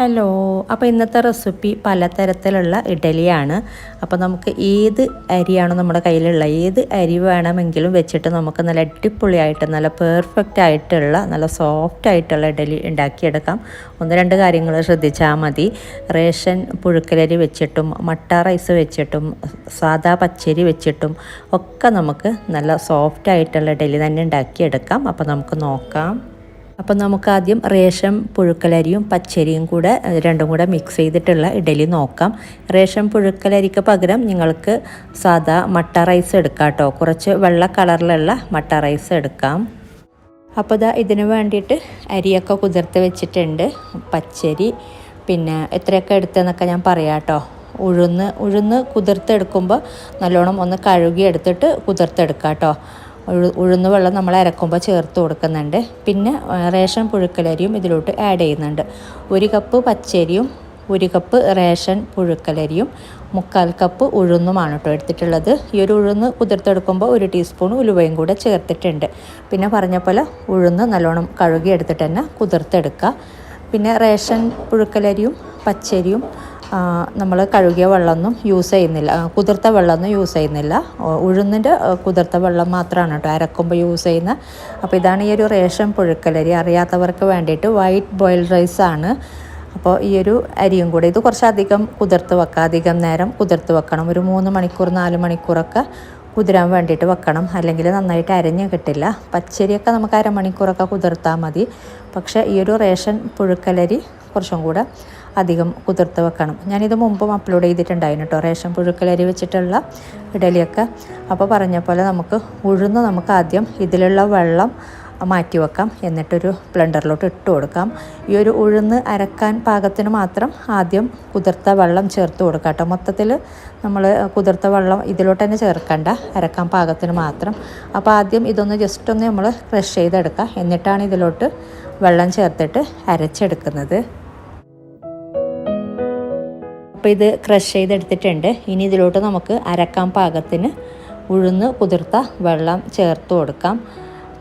Hello അപ്പോൾ ഇന്നത്തെ recipe പലതരത്തിലുള്ള ഇഡലിയാണ്. അപ്പോൾ നമുക്ക് ഏത് അരിയാണോ നമ്മുടെ കയ്യിലുള്ള ഏത് അരി വേണമെങ്കിലും വെച്ചിട്ട് നമുക്ക് നല്ല അടിപൊളിയായിട്ട് നല്ല പെർഫെക്റ്റ് ആയിട്ടുള്ള നല്ല സോഫ്റ്റ് ആയിട്ടുള്ള ഇഡലി ഉണ്ടാക്കിയെടുക്കാം. ഒന്ന് രണ്ട് കാര്യങ്ങൾ ശ്രദ്ധിച്ചാൽ മതി. റേഷൻ പുഴുക്കലരി വെച്ചിട്ടും മട്ട റൈസ് വെച്ചിട്ടും സാദാ പച്ചരി വെച്ചിട്ടും ഒക്കെ നമുക്ക് നല്ല സോഫ്റ്റ് ആയിട്ടുള്ള ഇഡലി തന്നെ ഉണ്ടാക്കിയെടുക്കാം. അപ്പോൾ നമുക്ക് നോക്കാം. അപ്പം നമുക്ക് ആദ്യം റേഷൻ പുഴുക്കലരിയും പച്ചരിയും കൂടെ രണ്ടും കൂടെ മിക്സ് ചെയ്തിട്ടുള്ള ഇഡലി നോക്കാം. റേഷൻ പുഴുക്കലരിക്ക് പകരം നിങ്ങൾക്ക് സാധാ മട്ട റൈസ് എടുക്കാം കേട്ടോ കുറച്ച് വെള്ള കളറിലുള്ള മട്ട റൈസ് എടുക്കാം. അപ്പോൾ ഇതാ ഇതിന് വേണ്ടിയിട്ട് അരിയൊക്കെ കുതിർത്ത് വെച്ചിട്ടുണ്ട്. പച്ചരി പിന്നെ എത്രയൊക്കെ എടുത്തതെന്നൊക്കെ ഞാൻ പറയാം കേട്ടോ ഉഴുന്ന് ഉഴുന്ന് കുതിർത്തെടുക്കുമ്പോൾ നല്ലോണം ഒന്ന് കഴുകി എടുത്തിട്ട് കുതിർത്തെടുക്കാം കേട്ടോ ഉഴുന്ന് വെള്ളം നമ്മൾ അരക്കുമ്പോൾ ചേർത്ത് കൊടുക്കുന്നുണ്ട്. പിന്നെ റേഷൻ പുഴുക്കലരിയും ഇതിലോട്ട് ആഡ് ചെയ്യുന്നുണ്ട്. ഒരു കപ്പ് പച്ചരിയും ഒരു കപ്പ് റേഷൻ പുഴുക്കലരിയും മുക്കാൽ കപ്പ് ഉഴുന്നുമാണ് കേട്ടോ എടുത്തിട്ടുള്ളത്. ഈ ഒരു ഉഴുന്ന് കുതിർത്തെടുക്കുമ്പോൾ ഒരു ടീസ്പൂൺ ഉലുവയും കൂടെ ചേർത്തിട്ടുണ്ട്. പിന്നെ പറഞ്ഞ പോലെ ഉഴുന്ന് നല്ലോണം കഴുകി എടുത്തിട്ട് തന്നെ കുതിർത്തെടുക്കുക. പിന്നെ റേഷൻ പുഴുക്കലരിയും പച്ചരിയും നമ്മൾ കഴുകിയ വെള്ളമൊന്നും യൂസ് ചെയ്യുന്നില്ല. കുതിർത്ത വെള്ളമൊന്നും യൂസ് ചെയ്യുന്നില്ല. ഉഴുന്നിന്റെ കുതിർത്ത വെള്ളം മാത്രമാണ് കേട്ടോ അരക്കുമ്പോൾ യൂസ് ചെയ്യുന്നത് അപ്പോൾ ഇതാണ് ഈ ഒരു റേഷൻ പുഴുക്കലരി അറിയാത്തവർക്ക് വേണ്ടിയിട്ട് വൈറ്റ് ബോയിൽഡ് റൈസ് ആണ്. അപ്പോൾ ഈ ഒരു അരിയും കൂടെ ഇത് കുറച്ചധികം കുതിർത്ത് വെക്കുക അധികം നേരം കുതിർത്ത് വെക്കണം. ഒരു മൂന്ന് മണിക്കൂർ നാല് മണിക്കൂറൊക്കെ കുതിരാൻ വേണ്ടിയിട്ട് വെക്കണം. അല്ലെങ്കിൽ നന്നായിട്ട് അരഞ്ഞ് കിട്ടില്ല. പച്ചരിയൊക്കെ നമുക്ക് അരമണിക്കൂറൊക്കെ കുതിർത്താൽ മതി. പക്ഷേ ഈ ഒരു റേഷൻ പുഴുക്കലരി കുറച്ചും കൂടെ അധികം കുതിർത്ത് വെക്കണം. ഞാനിത് മുമ്പും അപ്ലോഡ് ചെയ്തിട്ടുണ്ടായിരുന്നു കേട്ടോ റേഷൻ പുഴുക്കലരി വെച്ചിട്ടുള്ള ഇഡലിയൊക്കെ അപ്പോൾ പറഞ്ഞ പോലെ നമുക്ക് ഉഴുന്ന് നമുക്ക് ആദ്യം ഇതിലുള്ള വെള്ളം മാറ്റി വെക്കാം. എന്നിട്ടൊരു ബ്ലെൻഡറിലോട്ട് ഇട്ട് കൊടുക്കാം. ഈ ഒരു ഉഴുന്ന് അരക്കാൻ പാകത്തിന് മാത്രം ആദ്യം കുതിർത്ത വെള്ളം ചേർത്ത് കൊടുക്കാം കേട്ടോ മൊത്തത്തിൽ നമ്മൾ കുതിർത്ത വെള്ളം ഇതിലോട്ട് തന്നെ ചേർക്കണ്ട. അരക്കാൻ പാകത്തിന് മാത്രം. അപ്പോൾ ആദ്യം ഇതൊന്ന് ജസ്റ്റ് ഒന്ന് നമ്മൾ ക്രഷ് ചെയ്തെടുക്കുക എന്നിട്ടാണ് ഇതിലോട്ട് വെള്ളം ചേർത്തിട്ട് അരച്ചെടുക്കുന്നത്. അപ്പോൾ ഇത് ക്രഷ് ചെയ്തെടുത്തിട്ടുണ്ട്. ഇനി ഇതിലോട്ട് നമുക്ക് അരക്കാൻ പാകത്തിന് ഉഴുന്ന് കുതിർത്ത വെള്ളം ചേർത്ത് കൊടുക്കാം.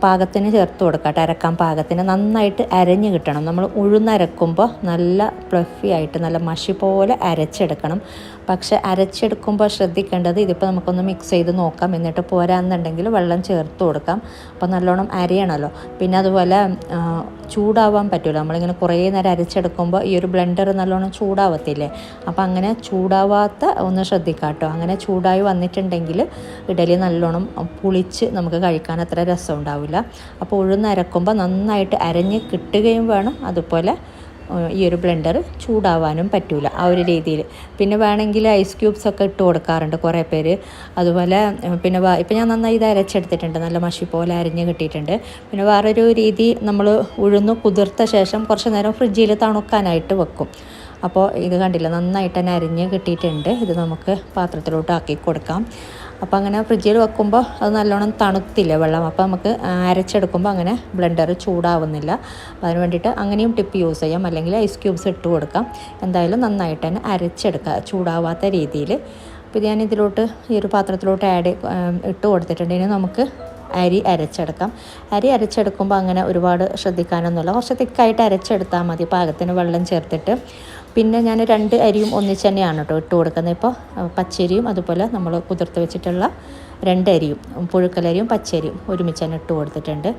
പാകത്തിന് ചേർത്ത് കൊടുക്കാം അരക്കാൻ പാകത്തിന് നന്നായിട്ട് അരഞ്ഞ് കിട്ടണം. നമ്മൾ ഉഴുന്നരക്കുമ്പോൾ നല്ല പ്ലഫി ആയിട്ട് നല്ല മഷി പോലെ അരച്ചെടുക്കണം. പക്ഷെ അരച്ചെടുക്കുമ്പോൾ ശ്രദ്ധിക്കേണ്ടത് ഇതിപ്പോൾ നമുക്കൊന്ന് മിക്സ് ചെയ്ത് നോക്കാം. എന്നിട്ട് പോരാന്നുണ്ടെങ്കിൽ വെള്ളം ചേർത്ത് കൊടുക്കാം. അപ്പോൾ നല്ലോണം അരയണമല്ലോ. പിന്നെ അതുപോലെ ചൂടാവാൻ പറ്റില്ല നമ്മളിങ്ങനെ കുറേ നേരം അരച്ചെടുക്കുമ്പോൾ ഈ ഒരു ബ്ലെൻഡർ നല്ലോണം ചൂടാവത്തില്ലേ? അപ്പോൾ അങ്ങനെ ചൂടാവാത്ത ഒന്ന് ശ്രദ്ധിക്കാം കേട്ടോ. അങ്ങനെ ചൂടായി വന്നിട്ടുണ്ടെങ്കിൽ ഇഡലി നല്ലോണം പുളിച്ച് നമുക്ക് കഴിക്കാൻ അത്ര രസം ഉണ്ടാവില്ല അപ്പോൾ ഉഴുന്ന് അരക്കുമ്പോൾ നന്നായിട്ട് അരഞ്ഞ് കിട്ടുകയും വേണം. അതുപോലെ ഈ ഒരു ബ്ലെൻഡർ ചൂടാവാനും പറ്റൂല ആ ഒരു രീതിയിൽ. പിന്നെ വേണമെങ്കിൽ ഐസ് ക്യൂബ്സ് ഒക്കെ ഇട്ട് കൊടുക്കാറുണ്ട് കുറേ പേര്. അതുപോലെ പിന്നെ ഇപ്പം ഞാൻ നന്നായി ഇത് അരച്ചെടുത്തിട്ടുണ്ട്. നല്ല മഷി പോലെ അരിഞ്ഞ് കിട്ടിയിട്ടുണ്ട്. പിന്നെ വേറൊരു രീതി നമ്മൾ ഉഴുന്ന് കുതിർത്ത ശേഷം കുറച്ച് നേരം ഫ്രിഡ്ജിൽ തണുക്കാനായിട്ട് വെക്കും. അപ്പോൾ ഇത് കണ്ടില്ല നന്നായിട്ട് തന്നെ അരിഞ്ഞ് കിട്ടിയിട്ടുണ്ട്. ഇത് നമുക്ക് പാത്രത്തിലോട്ട് ആക്കി കൊടുക്കാം. അപ്പോൾ അങ്ങനെ ഫ്രിഡ്ജിൽ വെക്കുമ്പോൾ അത് നല്ലോണം തണുത്തില്ല വെള്ളം? അപ്പോൾ നമുക്ക് അരച്ചെടുക്കുമ്പോൾ അങ്ങനെ ബ്ലെൻഡർ ചൂടാവുന്നില്ല. അതിന് വേണ്ടിയിട്ട് അങ്ങനെയും ടിപ്പ് യൂസ് ചെയ്യാം. അല്ലെങ്കിൽ ഐസ് ക്യൂബ്സ് ഇട്ട് കൊടുക്കാം. എന്തായാലും നന്നായിട്ട് തന്നെ അരച്ചെടുക്കുക. ചൂടാവാത്ത രീതിയിൽ അപ്പോൾ ഞാൻ ഇതിലോട്ട് ഈ ഒരു പാത്രത്തിലോട്ട് ആഡ് ഇട്ട് കൊടുത്തിട്ടുണ്ട്. ഇനി നമുക്ക് അരി അരച്ചെടുക്കാം. അരി അരച്ചെടുക്കുമ്പോൾ അങ്ങനെ ഒരുപാട് ശ്രദ്ധിക്കാനൊന്നുമില്ല. കുറച്ച് തിക്കായിട്ട് അരച്ചെടുത്താൽ മതി. പാകത്തിന് വെള്ളം ചേർത്തിട്ട്. പിന്നെ ഞാൻ രണ്ട് അരിയും ഒന്നിച്ച് തന്നെയാണ് കേട്ടോ ഇട്ട് കൊടുക്കുന്നത്. ഇപ്പോൾ പച്ചരിയും അതുപോലെ നമ്മൾ കുതിർത്ത് വെച്ചിട്ടുള്ള രണ്ട് അരിയും പുഴുക്കലരിയും പച്ചരിയും ഒരുമിച്ച് തന്നെ ഇട്ട് കൊടുത്തിട്ടുണ്ട്.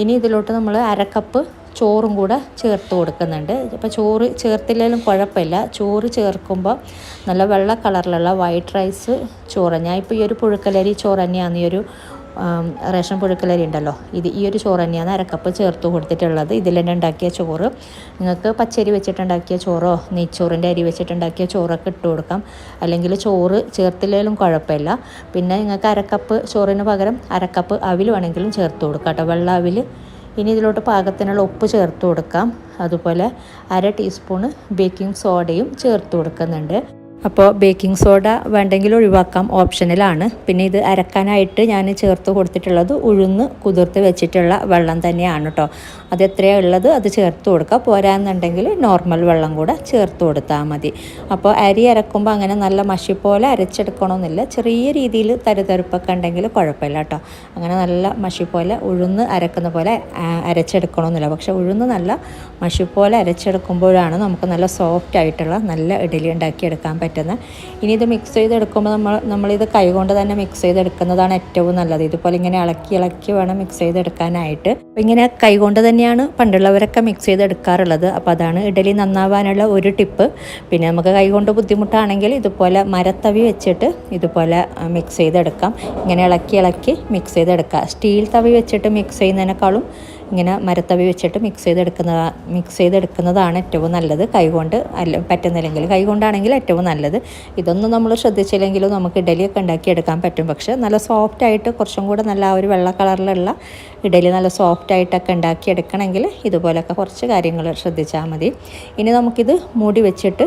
ഇനി ഇതിലോട്ട് നമ്മൾ അരക്കപ്പ് ചോറും കൂടെ ചേർത്ത് കൊടുക്കുന്നുണ്ട്. ഇപ്പോൾ ചോറ് ചേർത്തില്ലെങ്കിലും കുഴപ്പമില്ല. ചോറ് ചേർക്കുമ്പോൾ നല്ല വെള്ള കളറിലുള്ള വൈറ്റ് റൈസ് ചോറ് ഞാൻ ഇപ്പോൾ ഈ ഒരു പുഴുക്കലരി ചോറ് തന്നെയാണ് ഈ ഒരു റേഷൻ പുഴുക്കലരി ഉണ്ടല്ലോ. ഇത് ഈ ഒരു ചോറ് തന്നെയാണ് അരക്കപ്പ് ചേർത്ത് കൊടുത്തിട്ടുള്ളത്. ഇതിൽ തന്നെ ഉണ്ടാക്കിയ ചോറ്. നിങ്ങൾക്ക് പച്ചരി വെച്ചിട്ടുണ്ടാക്കിയ ചോറോ നെയ്ച്ചോറിന്റെ അരി വെച്ചിട്ടുണ്ടാക്കിയ ചോറൊക്കെ ഇട്ട് കൊടുക്കാം. അല്ലെങ്കിൽ ചോറ് ചേർത്തില്ലെങ്കിലും കുഴപ്പമില്ല. പിന്നെ നിങ്ങൾക്ക് അരക്കപ്പ് ചോറിന് പകരം അരക്കപ്പ് അവിൽ വേണമെങ്കിലും ചേർത്ത് കൊടുക്കാം കേട്ടോ. വെള്ള അവിൽ. ഇനി ഇതിലോട്ട് പാകത്തിനുള്ള ഉപ്പ് ചേർത്ത് കൊടുക്കാം. അതുപോലെ അര ടീസ്പൂണ് ബേക്കിംഗ് സോഡയും ചേർത്ത് കൊടുക്കുന്നുണ്ട്. അപ്പോൾ ബേക്കിംഗ് സോഡ വേണ്ടെങ്കിൽ ഒഴിവാക്കാം ഓപ്ഷനിലാണ് പിന്നെ ഇത് അരക്കാനായിട്ട് ഞാൻ ചേർത്ത് കൊടുത്തിട്ടുള്ളത് ഉഴുന്ന് കുതിർത്ത് വെച്ചിട്ടുള്ള വെള്ളം തന്നെയാണ് കേട്ടോ അത് എത്രയാണ് ഉള്ളത്? അത് ചേർത്ത് കൊടുക്കുക. പോരാന്നുണ്ടെങ്കിൽ നോർമൽ വെള്ളം കൂടെ ചേർത്ത് കൊടുത്താൽ മതി. അപ്പോൾ അരി അരക്കുമ്പോൾ അങ്ങനെ നല്ല മഷി പോലെ അരച്ചെടുക്കണമെന്നില്ല. ചെറിയ രീതിയിൽ തരുതരുപ്പൊക്കെ ഉണ്ടെങ്കിൽ കുഴപ്പമില്ല കേട്ടോ അങ്ങനെ നല്ല മഷി പോലെ ഉഴുന്ന് അരക്കുന്ന പോലെ അരച്ചെടുക്കണമെന്നില്ല. പക്ഷേ ഉഴുന്ന് നല്ല മഷി പോലെ അരച്ചെടുക്കുമ്പോഴാണ് നമുക്ക് നല്ല സോഫ്റ്റ് ആയിട്ടുള്ള നല്ല ഇഡലി ഉണ്ടാക്കിയെടുക്കാൻ പറ്റുന്നത്. ഇനി ഇത് മിക്സ് ചെയ്തെടുക്കുമ്പോൾ നമ്മൾ നമ്മളിത് കൈകൊണ്ട് തന്നെ മിക്സ് ചെയ്തെടുക്കുന്നതാണ് ഏറ്റവും നല്ലത്. ഇതുപോലെ ഇങ്ങനെ ഇളക്കി ഇളക്കി വേണം മിക്സ് ചെയ്തെടുക്കാനായിട്ട്. അപ്പോൾ ഇങ്ങനെ കൈകൊണ്ട് തന്നെയാണ് പണ്ടുള്ളവരൊക്കെ മിക്സ് ചെയ്തെടുക്കാറുള്ളത്. അപ്പോൾ അതാണ് ഇഡലി നന്നാവാനുള്ള ഒരു ടിപ്പ്. പിന്നെ നമുക്ക് കൈകൊണ്ട് ബുദ്ധിമുട്ടാണെങ്കിൽ ഇതുപോലെ മരത്തവി വെച്ചിട്ട് ഇതുപോലെ മിക്സ് ചെയ്തെടുക്കാം. ഇങ്ങനെ ഇളക്കി ഇളക്കി മിക്സ് ചെയ്തെടുക്കാം. സ്റ്റീൽ തവി വെച്ചിട്ട് മിക്സ് ചെയ്യുന്നതിനേക്കാളും ഇങ്ങനെ മരത്തവി വെച്ചിട്ട് മിക്സ് ചെയ്തെടുക്കുന്ന മിക്സ് ചെയ്തെടുക്കുന്നതാണ് ഏറ്റവും നല്ലത്. കൈകൊണ്ട് അല്ല പറ്റുന്നില്ലെങ്കിൽ കൈകൊണ്ടാണെങ്കിൽ ഏറ്റവും നല്ലത്. ഇതൊന്നും നമ്മൾ ശ്രദ്ധിച്ചില്ലെങ്കിലും നമുക്ക് ഇഡലിയൊക്കെ ഉണ്ടാക്കിയെടുക്കാൻ പറ്റും. പക്ഷേ നല്ല സോഫ്റ്റ് ആയിട്ട് കുറച്ചും കൂടെ നല്ല ആ ഒരു വെള്ള കളറിലുള്ള ഇഡലി നല്ല സോഫ്റ്റ് ആയിട്ടൊക്കെ ഉണ്ടാക്കിയെടുക്കണമെങ്കിൽ ഇതുപോലൊക്കെ കുറച്ച് കാര്യങ്ങൾ ശ്രദ്ധിച്ചാൽ മതി. ഇനി നമുക്കിത് മൂടി വെച്ചിട്ട്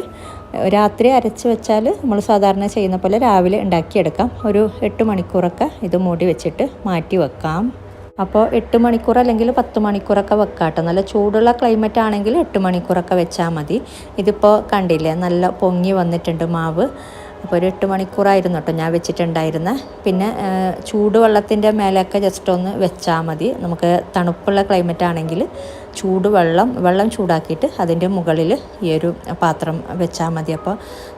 രാത്രി അരച്ച് വെച്ചാൽ നമ്മൾ സാധാരണ ചെയ്യുന്ന പോലെ രാവിലെ ഉണ്ടാക്കിയെടുക്കാം. ഒരു എട്ട് മണിക്കൂറൊക്കെ ഇത് മൂടി വെച്ചിട്ട് മാറ്റി വെക്കാം. അപ്പോൾ എട്ട് മണിക്കൂർ അല്ലെങ്കിൽ പത്ത് മണിക്കൂറൊക്കെ വെക്കാട്ടോ നല്ല ചൂടുള്ള ക്ലൈമറ്റ് ആണെങ്കിൽ എട്ട് മണിക്കൂറൊക്കെ വെച്ചാൽ മതി. ഇതിപ്പോൾ കണ്ടില്ലേ നല്ല പൊങ്ങി വന്നിട്ടുണ്ട് മാവ്. അപ്പോൾ ഒരു എട്ട് മണിക്കൂറായിരുന്നു കേട്ടോ ഞാൻ വെച്ചിട്ടുണ്ടായിരുന്നത് പിന്നെ ചൂടുവെള്ളത്തിന്റെ മേലെയൊക്കെ ജസ്റ്റ് ഒന്ന് വെച്ചാൽ മതി. നമുക്ക് തണുപ്പുള്ള ക്ലൈമറ്റ് ആണെങ്കിൽ ചൂടുവെള്ളം വെള്ളം ചൂടാക്കിയിട്ട് അതിന്റെ മുകളിൽ ഈ ഒരു പാത്രം വെച്ചാൽ മതി. അപ്പോൾ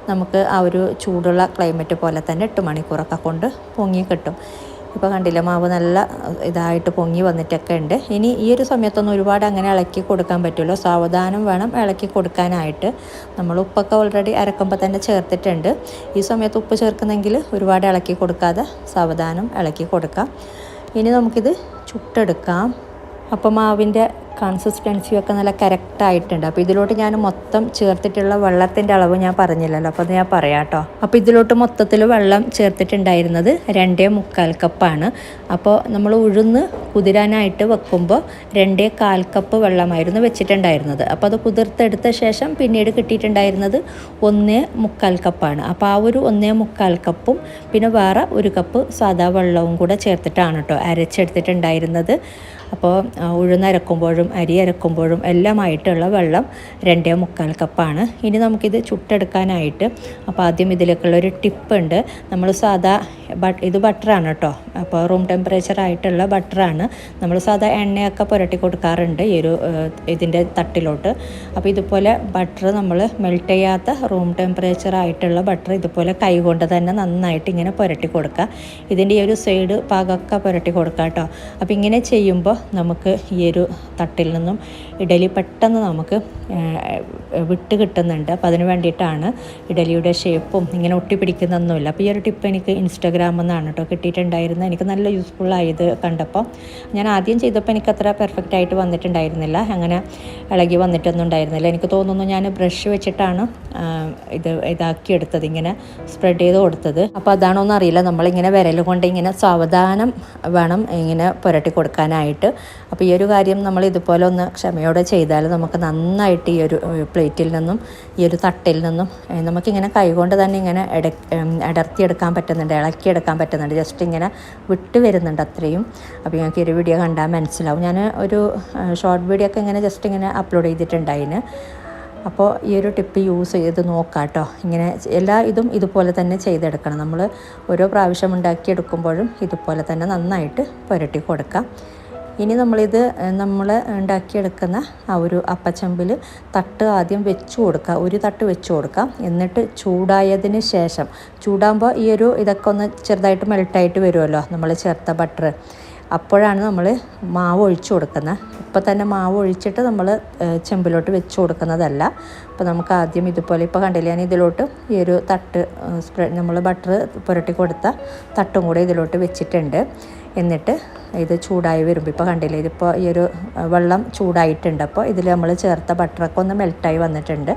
നമുക്ക് ആ ഒരു ചൂടുള്ള ക്ലൈമറ്റ് പോലെ തന്നെ എട്ട് മണിക്കൂറൊക്കെ കൊണ്ട് പൊങ്ങി കിട്ടും. ഇപ്പോൾ കണ്ടില്ല മാവ് നല്ല ഇതായിട്ട് പൊങ്ങി വന്നിട്ടൊക്കെ ഉണ്ട് ഇനി ഈ ഒരു സമയത്തൊന്നും ഒരുപാട് അങ്ങനെ ഇളക്കി കൊടുക്കാൻ പറ്റുമല്ലോ സാവധാനം വേണം ഇളക്കി കൊടുക്കാനായിട്ട്. നമ്മൾ ഉപ്പൊക്കെ ഓൾറെഡി അരക്കുമ്പോൾ തന്നെ ചേർത്തിട്ടുണ്ട്. ഈ സമയത്ത് ഉപ്പ് ചേർക്കുന്നെങ്കിൽ ഒരുപാട് ഇളക്കി കൊടുക്കാതെ സാവധാനം ഇളക്കി കൊടുക്കാം. ഇനി നമുക്കിത് ചുട്ടെടുക്കാം. അപ്പം മാവിന്റെ കൺസിസ്റ്റൻസിയൊക്കെ നല്ല കറക്റ്റായിട്ടുണ്ട്. അപ്പോൾ ഇതിലോട്ട് ഞാൻ മൊത്തം ചേർത്തിട്ടുള്ള വെള്ളത്തിന്റെ അളവ് ഞാൻ പറഞ്ഞില്ലല്ലോ. അപ്പോൾ അത് ഞാൻ പറയാം കേട്ടോ. അപ്പോൾ ഇതിലോട്ട് മൊത്തത്തിൽ വെള്ളം ചേർത്തിട്ടുണ്ടായിരുന്നത് രണ്ടേ മുക്കാൽ കപ്പാണ്. അപ്പോൾ നമ്മൾ ഉഴുന്ന് കുതിരാനായിട്ട് വെക്കുമ്പോൾ രണ്ടേ കാൽ കപ്പ് വെള്ളമായിരുന്നു വെച്ചിട്ടുണ്ടായിരുന്നത്. അപ്പോൾ അത് കുതിർത്തെടുത്ത ശേഷം പിന്നീട് കിട്ടിയിട്ടുണ്ടായിരുന്നത് ഒന്നേ മുക്കാൽ കപ്പാണ്. അപ്പോൾ ആ ഒരു ഒന്നേ മുക്കാൽ കപ്പും പിന്നെ വേറെ ഒരു കപ്പ് സാധാ വെള്ളവും കൂടെ ചേർത്തിട്ടാണ് കേട്ടോ അരച്ചെടുത്തിട്ടുണ്ടായിരുന്നത്. അപ്പോൾ ഉഴുന്നരക്കുമ്പോഴും അരി അരക്കുമ്പോഴും എല്ലാമായിട്ടുള്ള വെള്ളം രണ്ടേ മുക്കാൽ കപ്പാണ്. ഇനി നമുക്കിത് ചുട്ടെടുക്കാനായിട്ട് അപ്പോൾ ആദ്യം ഇതിലേക്കുള്ള ഒരു ടിപ്പ് ഉണ്ട് നമ്മൾ സാധാ ഇത് ബട്ടറാണ് കേട്ടോ അപ്പോൾ റൂം ടെമ്പറേച്ചർ ആയിട്ടുള്ള ബട്ടറാണ് നമ്മൾ സാധാ എണ്ണയൊക്കെ പുരട്ടി കൊടുക്കാറുണ്ട് ഈ ഒരു ഇതിന്റെ തട്ടിലോട്ട്. അപ്പോൾ ഇതുപോലെ ബട്ടർ നമ്മൾ മെൽറ്റ് ചെയ്യാത്ത റൂം ടെമ്പറേച്ചർ ആയിട്ടുള്ള ബട്ടർ ഇതുപോലെ കൈകൊണ്ട് തന്നെ നന്നായിട്ട് ഇങ്ങനെ പുരട്ടി കൊടുക്കുക ഇതിന്റെ ഈ ഒരു സൈഡ് പാകമൊക്കെ പുരട്ടി കൊടുക്കുക കേട്ടോ അപ്പോൾ ഇങ്ങനെ ചെയ്യുമ്പോൾ നമുക്ക് ഈ ഒരു തട്ടിൽ നിന്നും ഇഡലി പെട്ടെന്ന് നമുക്ക് വിട്ട് കിട്ടുന്നുണ്ട്. അപ്പോൾ അതിന് വേണ്ടിയിട്ടാണ് ഇഡലിയുടെ ഷേപ്പും ഇങ്ങനെ ഒട്ടിപ്പിടിക്കുന്നൊന്നുമില്ല. അപ്പോൾ ഈ ഒരു ടിപ്പ് എനിക്ക് ഇൻസ്റ്റാഗ്രാമിൽ നിന്നാണ് കേട്ടോ കിട്ടിയിട്ടുണ്ടായിരുന്നത്. എനിക്ക് നല്ല യൂസ്ഫുള്ളായത് കണ്ടപ്പോൾ ഞാൻ ആദ്യം ചെയ്തപ്പോൾ എനിക്ക് അത്ര പെർഫെക്റ്റ് ആയിട്ട് വന്നിട്ടുണ്ടായിരുന്നില്ല. അങ്ങനെ ഇളകി വന്നിട്ടൊന്നും ഉണ്ടായിരുന്നില്ല. എനിക്ക് തോന്നുന്നു ഞാൻ ബ്രഷ് വെച്ചിട്ടാണ് ഇത് ഇതാക്കിയെടുത്തത് ഇങ്ങനെ സ്പ്രെഡ് ചെയ്ത് കൊടുത്തത്. അപ്പോൾ അതാണോ അറിയില്ല നമ്മളിങ്ങനെ വിരൽ കൊണ്ട് ഇങ്ങനെ സാവധാനം വേണം ഇങ്ങനെ പുരട്ടി കൊടുക്കാനായിട്ട്. അപ്പോൾ ഈ ഒരു കാര്യം നമ്മൾ ഇതുപോലെ ഒന്ന് ക്ഷമയോടെ ചെയ്താൽ നമുക്ക് നന്നായിട്ട് ഈ ഒരു പ്ലേറ്റിൽ നിന്നും ഈ ഒരു തട്ടിൽ നിന്നും നമുക്കിങ്ങനെ കൈകൊണ്ട് തന്നെ ഇങ്ങനെ ഇട അടർത്തിയെടുക്കാൻ പറ്റുന്നുണ്ട് ഇളക്കിയെടുക്കാൻ പറ്റുന്നുണ്ട്. ജസ്റ്റ് ഇങ്ങനെ വിട്ട് വരുന്നുണ്ട് അത്രയും. അപ്പോൾ ഞങ്ങൾക്ക് ഒരു വീഡിയോ കണ്ടാൽ മനസ്സിലാവും. ഞാൻ ഒരു ഷോർട്ട് വീഡിയോ ഒക്കെ ഇങ്ങനെ ജസ്റ്റ് ഇങ്ങനെ അപ്ലോഡ് ചെയ്തിട്ടുണ്ടായിന്. അപ്പോൾ ഈ ഒരു ടിപ്പ് യൂസ് ചെയ്ത് നോക്കാം കേട്ടോ ഇങ്ങനെ എല്ലാ ഇതും ഇതുപോലെ തന്നെ ചെയ്തെടുക്കണം. നമ്മൾ ഓരോ പ്രാവശ്യം ഉണ്ടാക്കിയെടുക്കുമ്പോഴും ഇതുപോലെ തന്നെ നന്നായിട്ട് പുരട്ടി കൊടുക്കാം. ഇനി നമ്മളിത് നമ്മൾ ഉണ്ടാക്കിയെടുക്കുന്ന ആ ഒരു അപ്പച്ചമ്പിൽ തട്ട് ആദ്യം വെച്ച് കൊടുക്കുക ഒരു തട്ട് വെച്ച് കൊടുക്കാം. എന്നിട്ട് ചൂടായതിന് ശേഷം ചൂടാകുമ്പോൾ ഈ ഒരു ഇതൊക്കെ ഒന്ന് ചെറുതായിട്ട് മെൽട്ടായിട്ട് വരുമല്ലോ നമ്മൾ ചേർത്ത ബട്ടർ അപ്പോഴാണ് നമ്മൾ മാവ് ഒഴിച്ചു കൊടുക്കുന്നത് ഇപ്പോൾ തന്നെ മാവ് ഒഴിച്ചിട്ട് നമ്മൾ ചെമ്പിലോട്ട് വെച്ച് കൊടുക്കുന്നതല്ല. അപ്പോൾ നമുക്ക് ആദ്യം ഇതുപോലെ ഇപ്പോൾ കണ്ടില്ല ഞാൻ ഇതിലോട്ട് ഈ ഒരു തട്ട് നമ്മൾ ബട്ടർ പുരട്ടി കൊടുത്ത തട്ടും കൂടെ ഇതിലോട്ട് വെച്ചിട്ടുണ്ട്. എന്നിട്ട് ഇത് ചൂടായി വരുമ്പോൾ ഇപ്പോൾ കണ്ടില്ലേ ഇതിപ്പോൾ ഈ ഒരു വെള്ളം ചൂടായിട്ടുണ്ട്. അപ്പോൾ ഇതിൽ നമ്മൾ ചേർത്ത ബട്ടറൊക്കെ ഒന്ന് മെൽട്ടായി വന്നിട്ടുണ്ട്.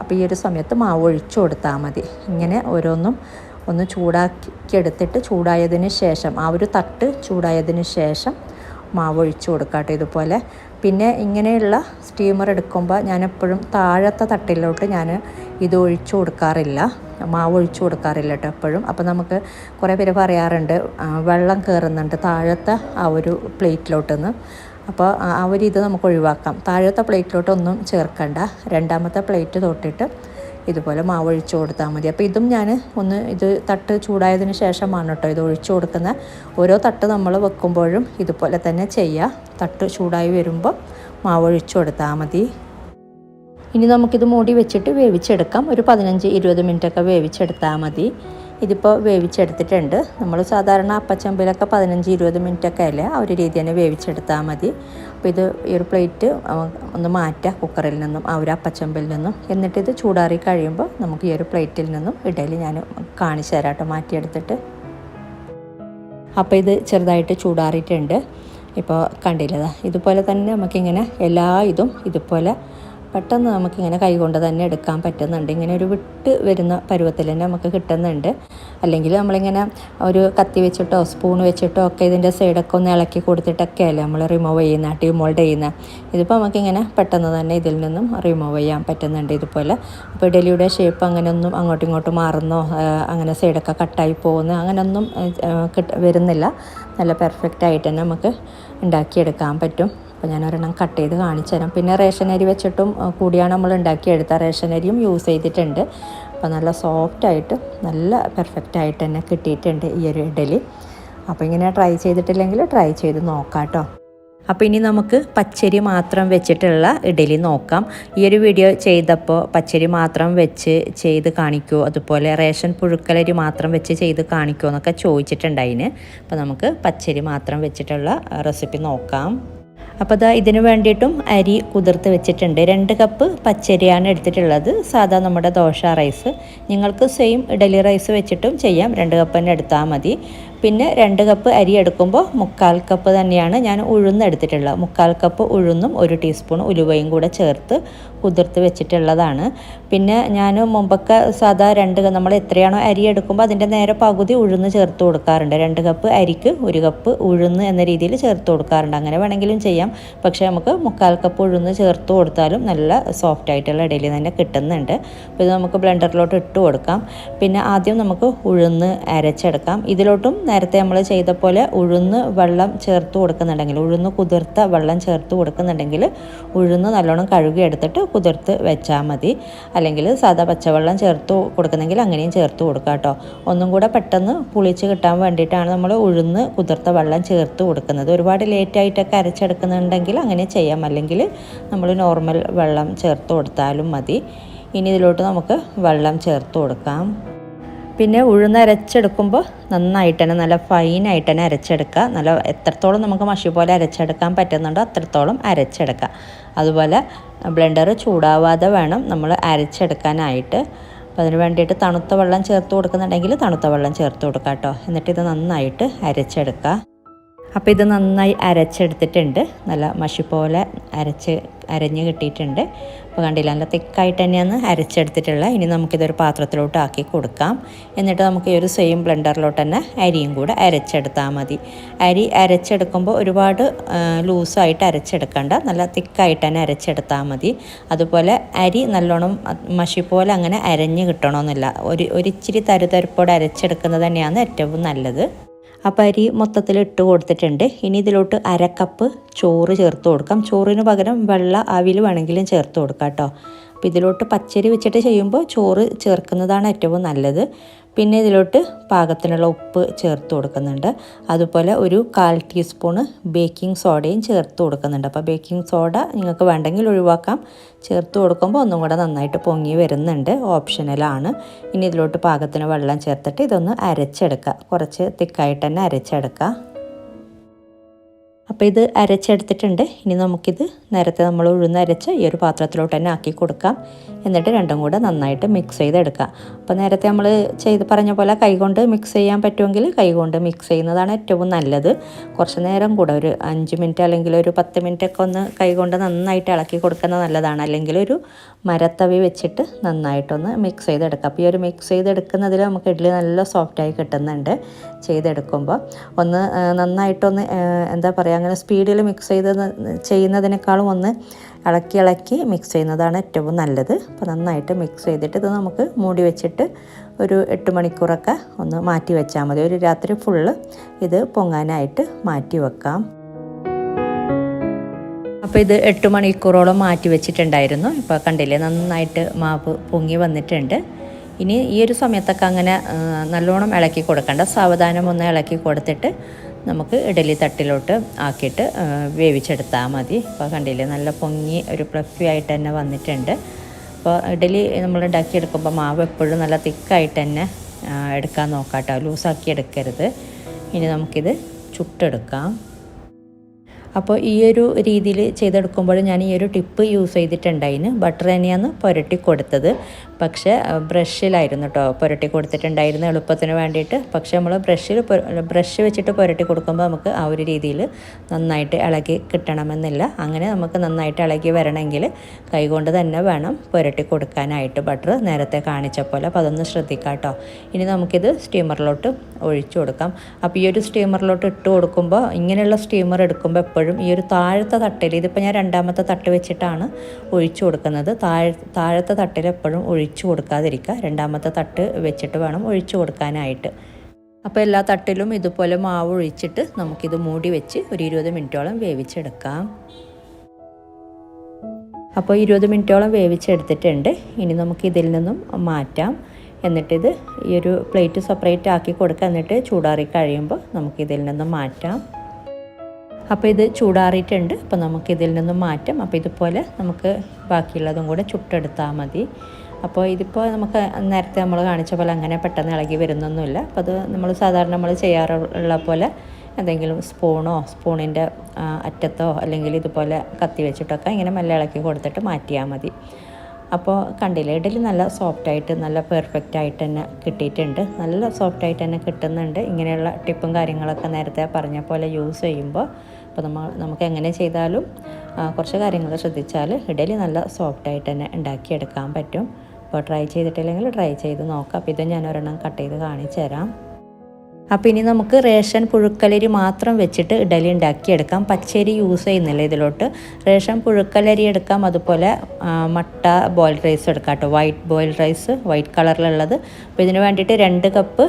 അപ്പോൾ ഈ ഒരു സമയത്ത് മാവ് ഒഴിച്ചു കൊടുത്താൽ മതി. ഇങ്ങനെ ഓരോന്നും ഒന്ന് ചൂടാക്കി എടുത്തിട്ട് ചൂടായതിന് ശേഷം ആ ഒരു തട്ട് ചൂടായതിന് ശേഷം മാവ് ഒഴിച്ചു കൊടുക്കാം കേട്ടോ ഇതുപോലെ. പിന്നെ ഇങ്ങനെയുള്ള സ്റ്റീമർ എടുക്കുമ്പോൾ ഞാൻ എപ്പോഴും താഴത്തെ തട്ടിലോട്ട് ഞാൻ ഇത് ഒഴിച്ചു കൊടുക്കാറില്ല. മാവ് ഒഴിച്ചു കൊടുക്കാറില്ല കേട്ടോ എപ്പോഴും. അപ്പോൾ നമുക്ക് കുറേ പേര് പറയാറുണ്ട് വെള്ളം കയറുന്നുണ്ട് താഴത്തെ ആ ഒരു പ്ലേറ്റിലോട്ടെന്ന്. അപ്പോൾ ആ ഒരു ഇത് നമുക്ക് ഒഴിവാക്കാം. താഴത്തെ പ്ലേറ്റിലോട്ടൊന്നും ചേർക്കണ്ട. രണ്ടാമത്തെ പ്ലേറ്റ് തൊട്ടിട്ട് ഇതുപോലെ മാവ് ഒഴിച്ചു കൊടുത്താൽ മതി. അപ്പോൾ ഇതും ഞാൻ ഒന്ന് ഇത് തട്ട് ചൂടായതിന് ശേഷമാണ് കേട്ടോ ഇത് ഒഴിച്ചു കൊടുക്കുന്ന ഓരോ തട്ട് നമ്മൾ വെക്കുമ്പോഴും ഇതുപോലെ തന്നെ ചെയ്യുക. തട്ട് ചൂടായി വരുമ്പോൾ മാവ് ഒഴിച്ചു കൊടുത്താൽ മതി. ഇനി നമുക്കിത് മൂടി വെച്ചിട്ട് വേവിച്ചെടുക്കാം. ഒരു പതിനഞ്ച് ഇരുപത് മിനിറ്റൊക്കെ വേവിച്ചെടുത്താൽ മതി. ഇതിപ്പോൾ വേവിച്ചെടുത്തിട്ടുണ്ട്. നമ്മൾ സാധാരണ അപ്പച്ചമ്പിലൊക്കെ പതിനഞ്ച് ഇരുപത് മിനിറ്റൊക്കെ അല്ലേ ആ ഒരു രീതി തന്നെ വേവിച്ചെടുത്താൽ മതി. അപ്പോൾ ഇത് ഈ ഒരു പ്ലേറ്റ് ഒന്ന് മാറ്റുക കുക്കറിൽ നിന്നും ആ ഒരു അപ്പച്ചമ്പിൽ നിന്നും. എന്നിട്ട് ഇത് ചൂടാറി കഴിയുമ്പോൾ നമുക്ക് ഈ ഒരു പ്ലേറ്റിൽ നിന്നും ഇടയിൽ ഞാൻ കാണിച്ചു തരാം കേട്ടോ മാറ്റിയെടുത്തിട്ട്. അപ്പോൾ ഇത് ചെറുതായിട്ട് ചൂടാറിയിട്ടുണ്ട്. ഇപ്പോൾ കണ്ടില്ലതാ ഇതുപോലെ തന്നെ നമുക്കിങ്ങനെ എല്ലാ ഇതും ഇതുപോലെ പെട്ടെന്ന് നമുക്കിങ്ങനെ കൈകൊണ്ട് തന്നെ എടുക്കാൻ പറ്റുന്നുണ്ട്. ഇങ്ങനെ ഒരു വിട്ട് വരുന്ന പരുവത്തിൽ തന്നെ നമുക്ക് കിട്ടുന്നുണ്ട്. അല്ലെങ്കിൽ നമ്മളിങ്ങനെ ഒരു കത്തി വെച്ചിട്ടോ സ്പൂൺ വെച്ചിട്ടോ ഒക്കെ ഇതിന്റെ സൈഡൊക്കെ ഒന്ന് ഇളക്കി കൊടുത്തിട്ടൊക്കെ അല്ലേ നമ്മൾ റിമൂവ് ചെയ്യുന്ന ഡിമോൾഡ് ചെയ്യുന്ന. ഇതിപ്പോൾ നമുക്കിങ്ങനെ പെട്ടെന്ന് തന്നെ ഇതിൽ നിന്നും റിമൂവ് ചെയ്യാൻ പറ്റുന്നുണ്ട് ഇതുപോലെ. അപ്പോൾ ഇഡലിയുടെ ഷേപ്പ് അങ്ങനെ ഒന്നും അങ്ങോട്ടും ഇങ്ങോട്ടും മാറുന്നോ അങ്ങനെ സൈഡൊക്കെ കട്ടായി പോകുന്ന അങ്ങനെയൊന്നും വരുന്നില്ല. നല്ല പെർഫെക്റ്റ് ആയിട്ട് തന്നെ നമുക്ക് ഉണ്ടാക്കിയെടുക്കാൻ പറ്റും. അപ്പോൾ ഞാൻ ഒരെണ്ണം കട്ട് ചെയ്ത് കാണിച്ചു തരാം. പിന്നെ റേഷൻ അരി വെച്ചിട്ടും കൂടിയാണ് നമ്മൾ ഉണ്ടാക്കിയെടുത്ത. റേഷൻ അരിയും യൂസ് ചെയ്തിട്ടുണ്ട്. അപ്പോൾ നല്ല സോഫ്റ്റായിട്ട് നല്ല പെർഫെക്റ്റ് ആയിട്ട് തന്നെ കിട്ടിയിട്ടുണ്ട് ഈ ഒരു ഇഡലി. അപ്പോൾ ഇങ്ങനെ ട്രൈ ചെയ്തിട്ടില്ലെങ്കിൽ ട്രൈ ചെയ്ത് നോക്കാം കേട്ടോ അപ്പോൾ ഇനി നമുക്ക് പച്ചരി മാത്രം വെച്ചിട്ടുള്ള ഇഡലി നോക്കാം. ഈ ഒരു വീഡിയോ ചെയ്തപ്പോൾ പച്ചരി മാത്രം വെച്ച് ചെയ്ത് കാണിക്കുമോ അതുപോലെ റേഷൻ പുഴുക്കലരി മാത്രം വെച്ച് ചെയ്ത് കാണിക്കുമോ എന്നൊക്കെ ചോദിച്ചിട്ടുണ്ടായിന്. അപ്പോൾ നമുക്ക് പച്ചരി മാത്രം വെച്ചിട്ടുള്ള റെസിപ്പി നോക്കാം. അപ്പോൾ ദാ ഇതിന് വേണ്ടിയിട്ടും അരി കുതിർത്ത് വെച്ചിട്ടുണ്ട്. രണ്ട് കപ്പ് പച്ചരിയാണ് എടുത്തിട്ടുള്ളത്. സാധാ നമ്മുടെ ദോശ റൈസ് നിങ്ങൾക്ക് സെയിം ഇഡലി റൈസ് വെച്ചിട്ടും ചെയ്യാം. രണ്ട് കപ്പ് തന്നെ എടുത്താൽ മതി. പിന്നെ രണ്ട് കപ്പ് അരി എടുക്കുമ്പോൾ മുക്കാൽ കപ്പ് തന്നെയാണ് ഞാൻ ഉഴുന്ന് എടുത്തിട്ടുള്ളത്. മുക്കാൽ കപ്പ് ഉഴുന്നും ഒരു ടീസ്പൂൺ ഉലുവയും കൂടെ ചേർത്ത് കുതിർത്ത് വെച്ചിട്ടുള്ളതാണ്. പിന്നെ ഞാൻ മുമ്പൊക്കെ സാധാ രണ്ട് നമ്മൾ എത്രയാണോ അരി എടുക്കുമ്പോൾ അതിന്റെ നേരെ പകുതി ഉഴുന്ന് ചേർത്ത് കൊടുക്കാറുണ്ട്. രണ്ട് കപ്പ് അരിക്ക് ഒരു കപ്പ് ഉഴുന്ന് എന്ന രീതിയിൽ ചേർത്ത് കൊടുക്കാറുണ്ട്. അങ്ങനെ വേണമെങ്കിലും ചെയ്യാം. പക്ഷേ നമുക്ക് മുക്കാൽ കപ്പ് ഉഴുന്ന് ചേർത്ത് കൊടുത്താലും നല്ല സോഫ്റ്റ് ആയിട്ടുള്ള ഇടയിൽ തന്നെ കിട്ടുന്നുണ്ട്. അപ്പോൾ ഇത് നമുക്ക് ബ്ലെൻഡറിലോട്ട് ഇട്ട് കൊടുക്കാം. പിന്നെ ആദ്യം നമുക്ക് ഉഴുന്ന് അരച്ചെടുക്കാം. ഇതിലോട്ടും നേരത്തെ നമ്മൾ ചെയ്ത പോലെ ഉഴുന്ന് വെള്ളം ചേർത്ത് കൊടുക്കുന്നുണ്ടെങ്കിൽ ഉഴുന്ന് കുതിർത്ത വെള്ളം ചേർത്ത് കൊടുക്കുന്നുണ്ടെങ്കിൽ ഉഴുന്ന് നല്ലോണം കഴുകി എടുത്തിട്ട് കുതിർത്ത് വെച്ചാൽ മതി. അല്ലെങ്കിൽ സാധാ പച്ചവെള്ളം ചേർത്ത് കൊടുക്കുന്നെങ്കിൽ അങ്ങനെയും ചേർത്ത് കൊടുക്കാം കേട്ടോ ഒന്നും കൂടെ പെട്ടെന്ന് പുളിച്ച് കിട്ടാൻ വേണ്ടിയിട്ടാണ് നമ്മൾ ഉഴുന്ന് കുതിർത്ത വെള്ളം ചേർത്ത് കൊടുക്കുന്നത്. ഒരുപാട് ലേറ്റായിട്ടൊക്കെ അരച്ചെടുക്കുന്നുണ്ടെങ്കിൽ അങ്ങനെ ചെയ്യാം. അല്ലെങ്കിൽ നമ്മൾ നോർമൽ വെള്ളം ചേർത്ത് കൊടുത്താലും മതി. ഇനി ഇതിലോട്ട് നമുക്ക് വെള്ളം ചേർത്ത് കൊടുക്കാം. പിന്നെ ഉഴുന്ന് അരച്ചെടുക്കുമ്പോൾ നന്നായിട്ട് തന്നെ നല്ല ഫൈനായിട്ട് തന്നെ അരച്ചെടുക്കുക. നല്ല എത്രത്തോളം നമുക്ക് മഷി പോലെ അരച്ചെടുക്കാൻ പറ്റുന്നുണ്ടോ അത്രത്തോളം അരച്ചെടുക്കുക. അതുപോലെ ബ്ലെൻഡർ ചൂടാവാതെ വേണം നമ്മൾ അരച്ചെടുക്കാനായിട്ട്. അപ്പോൾ അതിന് വേണ്ടിയിട്ട് തണുത്ത വെള്ളം ചേർത്ത് കൊടുക്കുന്നുണ്ടെങ്കിൽ തണുത്ത വെള്ളം ചേർത്ത് കൊടുക്കുക കേട്ടോ. എന്നിട്ട് ഇത് നന്നായിട്ട് അരച്ചെടുക്കുക. അപ്പോൾ ഇത് നന്നായി അരച്ചെടുത്തിട്ടുണ്ട്. നല്ല മഷി പോലെ അരച്ച് അരഞ്ഞ് കിട്ടിയിട്ടുണ്ട്. അപ്പോൾ കണ്ടില്ല നല്ല തിക്കായിട്ട് തന്നെയാണ് അരച്ചെടുത്തിട്ടുള്ളത്. ഇനി നമുക്കിതൊരു പാത്രത്തിലോട്ട് ആക്കി കൊടുക്കാം. എന്നിട്ട് നമുക്ക് ഈ ഒരു സെയിം ബ്ലെൻഡറിലോട്ട് തന്നെ അരിയും കൂടെ അരച്ചെടുത്താൽ മതി. അരി അരച്ചെടുക്കുമ്പോൾ ഒരുപാട് ലൂസായിട്ട് അരച്ചെടുക്കണ്ട. നല്ല തിക്കായിട്ട് തന്നെ അരച്ചെടുത്താൽ മതി. അതുപോലെ അരി നല്ലോണം മഷി പോലെ അങ്ങനെ അരഞ്ഞ് കിട്ടണമെന്നില്ല. ഒരു ഒരിച്ചിരി തരുതരിപ്പോടെ അരച്ചെടുക്കുന്നത് തന്നെയാണ് ഏറ്റവും നല്ലത്. അപ്പോൾ അരി മൊത്തത്തിൽ ഇട്ട് കൊടുത്തിട്ടുണ്ട്. ഇനി ഇതിലോട്ട് അര കപ്പ് ചോറ് ചേർത്ത് കൊടുക്കാം. ചോറിന് പകരം വെള്ള അവിൽ വേണമെങ്കിലും ചേർത്ത് കൊടുക്കാം കേട്ടോ. അപ്പോൾ ഇതിലോട്ട് പച്ചരി വെച്ചിട്ട് ചെയ്യുമ്പോൾ ചോറ് ചേർക്കുന്നതാണ് ഏറ്റവും നല്ലത്. പിന്നെ ഇതിലോട്ട് പാകത്തിനുള്ള ഉപ്പ് ചേർത്ത് കൊടുക്കുന്നുണ്ട്. അതുപോലെ ഒരു കാൽ ടീസ്പൂണ് ബേക്കിംഗ് സോഡയും ചേർത്ത് കൊടുക്കുന്നുണ്ട്. അപ്പോൾ ബേക്കിംഗ് സോഡ നിങ്ങൾക്ക് വേണ്ടെങ്കിൽ ഒഴിവാക്കാം. ചേർത്ത് കൊടുക്കുമ്പോൾ ഒന്നും കൂടെ നന്നായിട്ട് പൊങ്ങി വരുന്നുണ്ട്. ഓപ്ഷനലാണ്. ഇനി ഇതിലോട്ട് പാകത്തിന് വെള്ളം ചേർത്തിട്ട് ഇതൊന്ന് അരച്ചെടുക്കുക. കുറച്ച് തിക്കായിട്ട് തന്നെ അരച്ചെടുക്കുക. അപ്പോൾ ഇത് അരച്ചെടുത്തിട്ടുണ്ട്. ഇനി നമുക്കിത് നേരത്തെ നമ്മൾ ഉഴുന്ന് അരച്ച് ഈ ഒരു പാത്രത്തിലോട്ട് തന്നെ ആക്കി കൊടുക്കാം. എന്നിട്ട് രണ്ടും കൂടെ നന്നായിട്ട് മിക്സ് ചെയ്തെടുക്കാം. അപ്പോൾ നേരത്തെ നമ്മൾ ചെയ്ത് പറഞ്ഞ പോലെ കൈകൊണ്ട് മിക്സ് ചെയ്യാൻ പറ്റുമെങ്കിൽ കൈകൊണ്ട് മിക്സ് ചെയ്യുന്നതാണ് ഏറ്റവും നല്ലത്. കുറച്ച് നേരം കൂടെ ഒരു അഞ്ച് മിനിറ്റ് അല്ലെങ്കിൽ ഒരു പത്ത് മിനിറ്റ് ഒക്കെ ഒന്ന് കൈകൊണ്ട് നന്നായിട്ട് ഇളക്കി കൊടുക്കുന്നത് നല്ലതാണ്. അല്ലെങ്കിൽ ഒരു മരത്തവി വെച്ചിട്ട് നന്നായിട്ടൊന്ന് മിക്സ് ചെയ്തെടുക്കാം. അപ്പോൾ ഈ ഒരു മിക്സ് ചെയ്തെടുക്കുന്നതിൽ നമുക്ക് ഇഡ്ഡലി നല്ല സോഫ്റ്റായി കിട്ടുന്നുണ്ട് ചെയ്തെടുക്കുമ്പോൾ ഒന്ന് നന്നായിട്ടൊന്ന് എന്താ പറയുക അങ്ങനെ സ്പീഡിൽ മിക്സ് ചെയ്ത് ചെയ്യുന്നതിനേക്കാളും ഒന്ന് ഇളക്കി ഇളക്കി മിക്സ് ചെയ്യുന്നതാണ് ഏറ്റവും നല്ലത്. അപ്പോൾ നന്നായിട്ട് മിക്സ് ചെയ്തിട്ട് ഇത് നമുക്ക് മൂടി വെച്ചിട്ട് ഒരു എട്ട് മണിക്കൂറൊക്കെ ഒന്ന് മാറ്റി വെച്ചാൽ മതി. ഒരു രാത്രി ഫുള്ള് ഇത് പൊങ്ങാനായിട്ട് മാറ്റി വെക്കാം. അപ്പോൾ ഇത് എട്ട് മണിക്കൂറോളം മാറ്റി വെച്ചിട്ടുണ്ടായിരുന്നു. ഇപ്പോൾ കണ്ടില്ലേ നന്നായിട്ട് മാവ് പൊങ്ങി വന്നിട്ടുണ്ട്. ഇനി ഈ ഒരു സമയത്തൊക്കെ അങ്ങനെ നല്ലോണം ഇളക്കി കൊടുക്കണ്ട. സാവധാനം ഒന്ന് ഇളക്കി കൊടുത്തിട്ട് നമുക്ക് ഇഡലി തട്ടിലോട്ട് ആക്കിയിട്ട് വേവിച്ചെടുത്താൽ മതി. ഇപ്പോൾ കണ്ടില്ലേ നല്ല പൊങ്ങി ഒരു പ്ലഫി ആയിട്ട് തന്നെ വന്നിട്ടുണ്ട്. അപ്പോൾ ഇഡലി നമ്മൾ ഉണ്ടാക്കിയെടുക്കുമ്പോൾ മാവ് എപ്പോഴും നല്ല തിക്കായിട്ട് തന്നെ എടുക്കാൻ നോക്കാട്ടോ. കേട്ടോ ലൂസാക്കി എടുക്കരുത്. ഇനി നമുക്കിത് ചുട്ടെടുക്കാം. അപ്പോൾ ഈ ഒരു രീതിയിൽ ചെയ്തെടുക്കുമ്പോൾ ഞാൻ ഈ ഒരു ടിപ്പ് യൂസ് ചെയ്തിട്ടുണ്ടായിന്. ബട്ടർ തന്നെയാണ് പുരട്ടി കൊടുത്തത്. പക്ഷേ ബ്രഷിലായിരുന്നു കേട്ടോ പുരട്ടി കൊടുത്തിട്ടുണ്ടായിരുന്നു എളുപ്പത്തിന് വേണ്ടിയിട്ട്. പക്ഷെ നമ്മൾ ബ്രഷിൽ ബ്രഷ് വെച്ചിട്ട് പുരട്ടി കൊടുക്കുമ്പോൾ നമുക്ക് ആ ഒരു രീതിയിൽ നന്നായിട്ട് ഇളകി കിട്ടണമെന്നില്ല. അങ്ങനെ നമുക്ക് നന്നായിട്ട് ഇളകി വരണമെങ്കിൽ കൈകൊണ്ട് തന്നെ വേണം പുരട്ടി കൊടുക്കാനായിട്ട്. ബട്ടർ നേരത്തെ കാണിച്ച പോലെ. അപ്പോൾ അതൊന്ന് ശ്രദ്ധിക്കാം കേട്ടോ ഇനി നമുക്കിത് സ്റ്റീമറിലോട്ട് ഒഴിച്ചു കൊടുക്കാം. അപ്പോൾ ഈ ഒരു സ്റ്റീമറിലോട്ട് ഇട്ട് കൊടുക്കുമ്പോൾ ഇങ്ങനെയുള്ള സ്റ്റീമർ എടുക്കുമ്പോൾ എപ്പോഴും ഈ ഒരു താഴത്തെ തട്ടിൽ ഇതിപ്പോൾ ഞാൻ രണ്ടാമത്തെ തട്ട് വെച്ചിട്ടാണ് ഒഴിച്ചു കൊടുക്കുന്നത്. താഴെ താഴത്തെ തട്ടിൽ എപ്പോഴും ഒഴിച്ചു കൊടുക്കാതിരിക്കുക. രണ്ടാമത്തെ തട്ട് വെച്ചിട്ട് വേണം ഒഴിച്ചു കൊടുക്കാനായിട്ട്. അപ്പോൾ എല്ലാ തട്ടിലും ഇതുപോലെ മാവ് ഒഴിച്ചിട്ട് നമുക്കിത് മൂടി വെച്ച് ഒരു ഇരുപത് മിനിറ്റോളം വേവിച്ചെടുക്കാം. അപ്പോൾ ഇരുപത് മിനിറ്റോളം വേവിച്ചെടുത്തിട്ടുണ്ട്. ഇനി നമുക്ക് ഇതിൽ നിന്നും മാറ്റാം. എന്നിട്ടിത് ഈ ഒരു പ്ലേറ്റ് സെപ്പറേറ്റ് ആക്കി കൊടുക്കുക. എന്നിട്ട് ചൂടാറി കഴിയുമ്പോൾ നമുക്കിതിൽ നിന്നും മാറ്റാം. അപ്പോൾ ഇത് ചൂടാറിയിട്ടുണ്ട്. അപ്പോൾ നമുക്കിതിൽ നിന്നും മാറ്റാം. അപ്പോൾ ഇതുപോലെ നമുക്ക് ബാക്കിയുള്ളതും കൂടെ ചുട്ടെടുത്താൽ മതി. അപ്പോൾ ഇതിപ്പോൾ നമുക്ക് നേരത്തെ നമ്മൾ കാണിച്ച പോലെ അങ്ങനെ പെട്ടെന്ന് ഇളകി വരുന്നൊന്നുമില്ല. അപ്പോൾ അത് നമ്മൾ സാധാരണ നമ്മൾ ചെയ്യാറുള്ള പോലെ എന്തെങ്കിലും സ്പൂണോ സ്പൂണിന്റെ അറ്റത്തോ അല്ലെങ്കിൽ ഇതുപോലെ കത്തി വെച്ചിട്ടൊക്കെ ഇങ്ങനെ മെല്ലെ ഇളക്കി കൊടുത്തിട്ട് മാറ്റിയാൽ മതി. അപ്പോൾ കണ്ടില്ലേ ഇഡലി നല്ല സോഫ്റ്റായിട്ട് നല്ല പെർഫെക്റ്റ് ആയിട്ട് തന്നെ കിട്ടിയിട്ടുണ്ട്. നല്ല സോഫ്റ്റായിട്ട് തന്നെ കിട്ടുന്നുണ്ട്. ഇങ്ങനെയുള്ള ടിപ്പും കാര്യങ്ങളൊക്കെ നേരത്തെ പറഞ്ഞ പോലെ യൂസ് ചെയ്യുമ്പോൾ അപ്പോൾ നമ്മൾ നമുക്ക് എങ്ങനെ ചെയ്താലും കുറച്ച് കാര്യങ്ങൾ ശ്രദ്ധിച്ചാൽ ഇഡലി നല്ല സോഫ്റ്റായിട്ട് തന്നെ ഉണ്ടാക്കിയെടുക്കാൻ പറ്റും. അപ്പോൾ ട്രൈ ചെയ്തിട്ടില്ലെങ്കിൽ ട്രൈ ചെയ്ത് നോക്കാം. അപ്പോൾ ഇത് ഞാൻ ഒരെണ്ണം കട്ട് ചെയ്ത് കാണിച്ചു തരാം. അപ്പോൾ ഇനി നമുക്ക് റേഷൻ പുഴുക്കലരി മാത്രം വെച്ചിട്ട് ഇഡലി ഉണ്ടാക്കിയെടുക്കാം പച്ചരി യൂസ് ചെയ്യുന്നില്ല ഇതിലോട്ട്. റേഷൻ പുഴുക്കലരി എടുക്കാം. അതുപോലെ മട്ട ബോയിൽഡ് റൈസ് എടുക്കാം കേട്ടോ. വൈറ്റ് ബോയിൽഡ് റൈസ് വൈറ്റ് കളറിലുള്ളത് അപ്പോൾ ഇതിന് വേണ്ടിയിട്ട് രണ്ട് കപ്പ്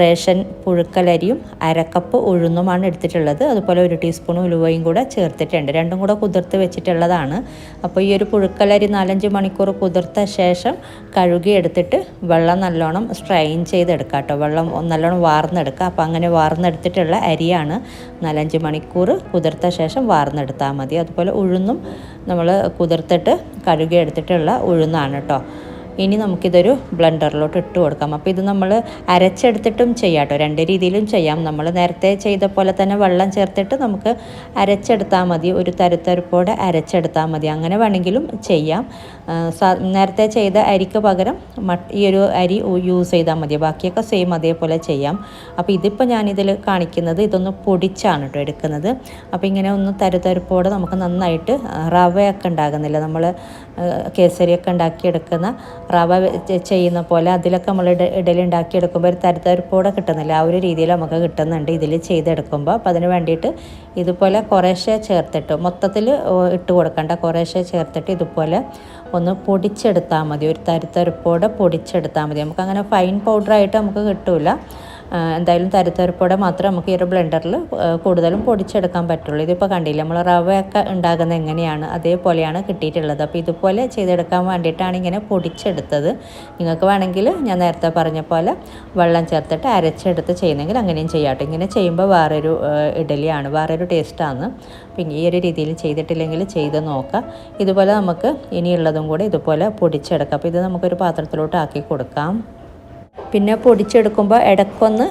റേഷൻ പുഴുക്കലരിയും അരക്കപ്പ് ഉഴുന്നുമാണ് എടുത്തിട്ടുള്ളത്. അതുപോലെ ഒരു ടീസ്പൂൺ ഉലുവയും കൂടെ ചേർത്തിട്ടുണ്ട്. രണ്ടും കൂടെ കുതിർത്ത് വെച്ചിട്ടുള്ളതാണ്. അപ്പോൾ ഈ ഒരു പുഴുക്കലരി നാലഞ്ച് മണിക്കൂർ കുതിർത്ത ശേഷം കഴുകി എടുത്തിട്ട് വെള്ളം നല്ലോണം സ്ട്രെയിൻ ചെയ്തെടുക്കാം കേട്ടോ. വെള്ളം നല്ലോണം വാർന്നെടുക്കാം. അപ്പോൾ അങ്ങനെ വാർന്നെടുത്തിട്ടുള്ള അരിയാണ്. നാലഞ്ച് മണിക്കൂർ കുതിർത്ത ശേഷം വാർന്നെടുത്താൽ മതി. അതുപോലെ ഉഴുന്നും നമ്മൾ കുതിർത്തിട്ട് കഴുകി എടുത്തിട്ടുള്ള ഉഴുന്നാണ് കേട്ടോ ഇനി നമുക്കിതൊരു ബ്ലെൻഡറിലോട്ട് ഇട്ട് കൊടുക്കാം. അപ്പോൾ ഇത് നമ്മൾ അരച്ചെടുത്തിട്ടും ചെയ്യാം കേട്ടോ രണ്ട് രീതിയിലും ചെയ്യാം. നമ്മൾ നേരത്തെ ചെയ്ത പോലെ തന്നെ വെള്ളം ചേർത്തിട്ട് നമുക്ക് അരച്ചെടുത്താൽ മതി. ഒരു തരുത്തരുപ്പോടെ അരച്ചെടുത്താൽ മതി. അങ്ങനെ വേണമെങ്കിലും ചെയ്യാം. നേരത്തെ ചെയ്ത അരിക്ക് പകരം ഈ ഒരു അരി യൂസ് ചെയ്താൽ മതി. ബാക്കിയൊക്കെ സെയിം അതേപോലെ ചെയ്യാം. അപ്പോൾ ഇതിപ്പോൾ ഞാനിതിൽ കാണിക്കുന്നത് ഇതൊന്ന് പൊടിച്ചാണ് കേട്ടോ എടുക്കുന്നത്. അപ്പോൾ ഇങ്ങനെ ഒന്ന് തരുതരുപ്പോടെ നമുക്ക് നന്നായിട്ട് റവയൊക്കെ ഉണ്ടാകുന്നില്ല. നമ്മൾ കേസരിയൊക്കെ ഉണ്ടാക്കിയെടുക്കുന്ന റവ ചെയ്യുന്ന പോലെ അതിലൊക്കെ നമ്മൾ ഇഡലി ഉണ്ടാക്കിയെടുക്കുമ്പോൾ ഒരു തരത്തരപ്പോടെ കിട്ടുന്നില്ല. ആ ഒരു രീതിയിൽ നമുക്ക് കിട്ടുന്നുണ്ട് ഇതിൽ ചെയ്തെടുക്കുമ്പോൾ അപ്പോൾ അതിന് വേണ്ടിയിട്ട് ഇതുപോലെ കുറേശ്ശെ ചേർത്തിട്ട് മൊത്തത്തിൽ ഇട്ട് കൊടുക്കണ്ട. കുറേശ്ശെ ചേർത്തിട്ട് ഇതുപോലെ ഒന്ന് പൊടിച്ചെടുത്താൽ മതി. ഒരു തരത്തരപ്പോടെ പൊടിച്ചെടുത്താൽ മതി. നമുക്കങ്ങനെ ഫൈൻ പൗഡറായിട്ട് നമുക്ക് കിട്ടില്ല എന്തായാലും തരുത്തരപ്പോടെ മാത്രം നമുക്ക് ഈ ഒരു ബ്ലെൻഡറിൽ കൂടുതലും പൊടിച്ചെടുക്കാൻ പറ്റുള്ളൂ. ഇതിപ്പോൾ കണ്ടില്ല നമ്മൾ റവയൊക്കെ ഉണ്ടാകുന്നത് എങ്ങനെയാണ് അതേപോലെയാണ് കിട്ടിയിട്ടുള്ളത്. അപ്പോൾ ഇതുപോലെ ചെയ്തെടുക്കാൻ വേണ്ടിയിട്ടാണ് ഇങ്ങനെ പൊടിച്ചെടുത്തത്. നിങ്ങൾക്ക് വേണമെങ്കിൽ ഞാൻ നേരത്തെ പറഞ്ഞ പോലെ വെള്ളം ചേർത്തിട്ട് അരച്ചെടുത്ത് ചെയ്യുന്നെങ്കിൽ അങ്ങനെയും ചെയ്യാട്ടോ ഇങ്ങനെ ചെയ്യുമ്പോൾ വേറൊരു ഇഡലിയാണ് വേറൊരു ടേസ്റ്റാണ് അപ്പം ഈ ഒരു രീതിയിൽ ചെയ്തിട്ടില്ലെങ്കിൽ ചെയ്ത് നോക്കാം. ഇതുപോലെ നമുക്ക് ഇനിയുള്ളതും കൂടെ ഇതുപോലെ പൊടിച്ചെടുക്കാം. അപ്പോൾ ഇത് നമുക്കൊരു പാത്രത്തിലോട്ട് ആക്കി കൊടുക്കാം. പിന്നെ പൊടിച്ചെടുക്കുമ്പോൾ ഇടയ്ക്കൊന്ന്